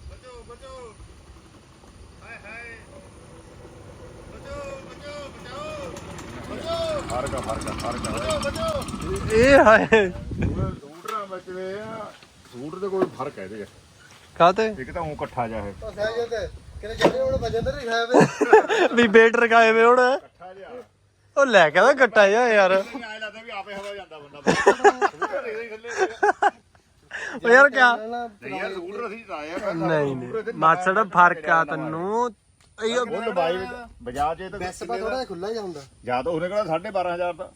ਬਚੋ ਬਚੋ ਹਾਏ ਹਾਏ ਬਚੋ ਬਚੋ ਬਚਾਓ ਫ਼ਰਕ ਆ ਫ਼ਰਕ ਆ ਫ਼ਰਕ ਆ। ਬਚੋ ਇਹ ਹਾਏ। ਸਕੂਟਰਾਂ ਵਿੱਚ ਵੇ ਆ? ਸਕੂਟਰ ਦੇ ਕੋਈ ਫ਼ਰਕ ਹੈ ਇਹਦੇ 'ਚ। ਕਾਤੇ ਇੱਕ ਤਾਂ ਉਹ ਇਕੱਠਾ ਜਾ ਹੈ ਸਹਿਜ ਤੇ। ਕਿਹੜੇ ਜਿਹੜੇ ਹੁਣ? ਵਜਨ ਤੇ ਰਿਖਾਇਆ ਵੇ ਵੀ ਬੇਟ ਰਖਾਏ ਵੇ ਹੁਣ। ਅੱਛਾ ਜਿਹਾ। ਉਹ ਲੈ ਕੇ ਆਵਾ ਗੱਟਾ ਜਾ ਯਾਰ। ਨਹੀਂ ਐ ਲੱਗਦਾ ਵੀ ਆਪੇ ਹਵਾ ਜਾਂਦਾ ਬੰਦਾ ਸਕੂਟਰ ਇਹਦੇ ਹੀ ਥੱਲੇ ਉਹ ਯਾਰ ਕਿਆ? ਨਹੀਂ ਯਾਰ ਸਕੂਟਰ ਅਸੀਂ ਲਾਇਆ ਨਹੀਂ ਨਹੀਂ। ਮਾਸੜ ਫ਼ਰਕ ਆ ਤੈਨੂੰ। ਇਹ ਉਹ ਲੰਬਾਈ ਬਜਾਜ ਇਹ ਤਾਂ ਵੈਸਪਾ ਥੋੜਾ ਜਿਹਾ ਖੁੱਲਾ ਜਿਹਾ ਹੁੰਦਾ ਜਾਂ ਤਾਂ ਉਹਨੇ ਕਿਹੜਾ 12500 ਦਾ।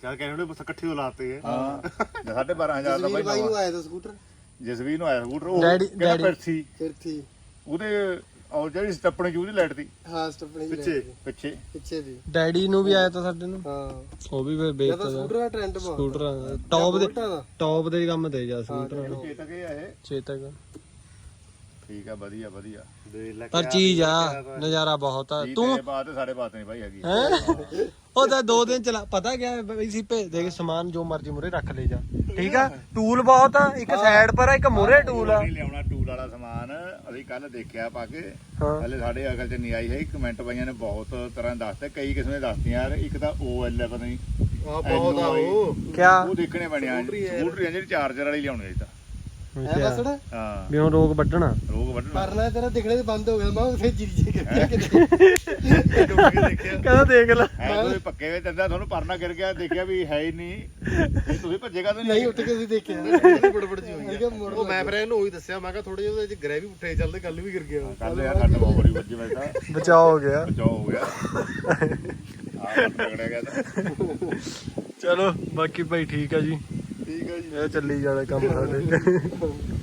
ਕਿਆ ਕਹਿੰਦੇ ਉਹਨੇ ਬਸ ਇਕੱਠੇ ਹੋ ਲਾਤੇ ਹਾਂ ਜਾਂ 12500 ਦਾ ਜਸਵੀਰ ਬਾਈ ਬਾਈ ਨੂੰ ਆਇਆ ਤਾਂ ਸਕੂਟਰ? ਜਸਵੀਰ ਨੂੰ ਆਇਆ ਸਕੂਟਰ ਉਹ ਡੈਡੀ- ਕਿਹੜਾ ਡੈਡੀ। ਪੈਰਸੀ। ਫਿਰ ਥੀ ਉਹਦੇ ਉਹ ਜਿਹੜੀ ਸਟੱਪਣੀ ਚ ਉਹਦੀ ਲਾਈਟ ਦੀ। ਹਾਂ ਸਟੱਪਣੀ ਜਿਹੀ ਪਿੱਛੇ। ਲੈ ਕੇ। ਪਿੱਛੇ। ਪਿੱਛੇ ਦੀ। ਡੈਡੀ ਨੂੰ ਵੀ ਆਇਆ ਤਾਂ ਸਾਡੇ ਨੂੰ। ਹਾਂ। ਉਹ ਵੀ ਫਿਰ ਇਹ ਤਾਂ ਵੇਚਦਾ ਸਕੂਟਰ ਦਾ ਟ੍ਰੈਂਡ ਬਹੁਤ ਸਕੂਟਰ ਟੌਪ ਦੇ ਬੋਲਟਾਂ ਦਾ। ਟੌਪ ਦੇ ਕੰਮ ਤੇ ਜਾ ਸਕੂਟਰ ਚੇਤਕ ਇਹ ਆ ਇਹ। ਚੇਤਕ। ਠੀਕ ਆ ਵਧੀਆ ਵਧੀਆ। ਦੇ ਲੈ ਪਰ ਚੀਜ਼ ਆ ਨਜ਼ਾਰਾ ਬਹੁਤ ਆ। ਤੂੰ ਤੇਰੇ ਬਾਤ ਸਾਡੇ ਬਾਤ ਨਹੀਂ ਭਾਈ ਹੈਗੀ। ਹੈ? ਉਹ ਤਾਂ ਦੋ ਦਿਨ ਚਲਾ ਪਤਾ ਹੈ ਬਈ ਸੀਪੇ ਦੇਖ ਸਮਾਨ ਜੋ ਮਰਜ਼ੀ ਮੁਰੇ ਰੱਖ ਲੈ ਜਾ। ਠੀਕ ਆ? ਟੂਲ ਬਹੁਤ ਆ ਇੱਕ ਸਾਈਡ ਪਰ ਆ ਇੱਕ ਮੁਰੇ ਟੂਲ ਆ। ਨਹੀਂ ਲਿਆਉਣਾ ਟੂਲ ਵਾਲਾ ਸਮਾਨ ਅਸੀਂ ਕੱਲ ਦੇਖਿਆ ਪਾ ਕੇ। ਹਾਂ। ਹਲੇ ਸਾਡੇ ਅਕਲ ਚ ਨਹੀਂ ਆਈ ਹੈ ਕਮੈਂਟ ਪਾਈਆਂ ਨੇ ਬਹੁਤ ਤਰ੍ਹਾਂ ਦੱਸਦੇ ਕਈ ਕਿਸਮ ਦੇ ਦੱਸਦੀਆਂ ਯਾਰ ਇੱਕ ਤਾਂ OL ਹੈ ਪਤਾ ਨਹੀਂ। ਆ ਬਹੁਤ ਆ ਉਹ। ਕਿਆ? ਉਹ ਦੇਖਣੇ ਬਣਿਆ। ਸਕੂਟਰੀ ਆ ਜਿਹੜੀ ਚਾਰਜਰ ਵਾਲੀ ਲਿਆਉਣੀ ਹੈ ਤਾਂ। ਹੈ ਬਸੜਾ ਹਾਂ। ਵੀ ਹੁਣ ਰੋਗ ਵੱਢਣਾ। ਰੋਗ ਵੱਢਣਾ। ਪਰਨਾ ਤੇਰਾ ਦਿਖਣੇ ਤੇ ਬੰਦ ਹੋ ਗਿਆ ਮੈਂ ਉਸੇ ਚੀਜ਼ ਜੇ ਕਰਦੀ ਕਿਤੇ। ਡੁੱਬ ਕੇ ਦੇਖਿਆ ਕਹਿੰਦਾ ਦੇਖ ਲੈ। ਹੈ ਤੁਸੀਂ ਪੱਕੇ ਵਿੱਚ ਚੰਦਾ ਤੁਹਾਨੂੰ ਪਰਨਾ ਗਿਰ ਗਿਆ ਦੇਖਿਆ ਵੀ ਹੈ ਹੀ ਨਹੀਂ। ਇਹ ਤੁਸੀਂ ਭੱਜੇਗਾ ਤਾਂ ਨਹੀਂ? ਉੱਠ ਕੇ ਅਸੀਂ ਦੇਖਿਆ। ਬੜਬੜ ਜੀ ਹੋਈ ਠੀਕ ਹੈ ਮੁੜ ਉਹ ਮੈਂ ਫਿਰ ਇਹਨੂੰ ਉਹੀ ਦੱਸਿਆ ਮੈਂ ਕਿਹਾ ਥੋੜੇ ਜਿਹਾ ਉਹਦੇ ਚ ਗ੍ਰਹਿ ਵੀ ਉੱਠੇ ਚੱਲਦੇ ਗੱਲ ਵੀ ਗਿਰ ਗਿਆ। ਕੱਲ ਯਾਰ ਸਾਡੇ ਬਹੁਤ ਬੜੀ ਵੱਜੀ ਮੈਂ ਤਾਂ। ਬਚਾਅ ਹੋ ਗਿਆ। ਬਚਾਓ ਹੋ ਗਿਆ। ਚਲੋ ਬਾਕੀ ਭਾਈ ਠੀਕ ਆ ਜੀ। ਠੀਕ ਹੈ ਜੀ। ਇਹ ਚੱਲੀ ਜਾਣਾ ਕੰਮ ਸਾਡੇ।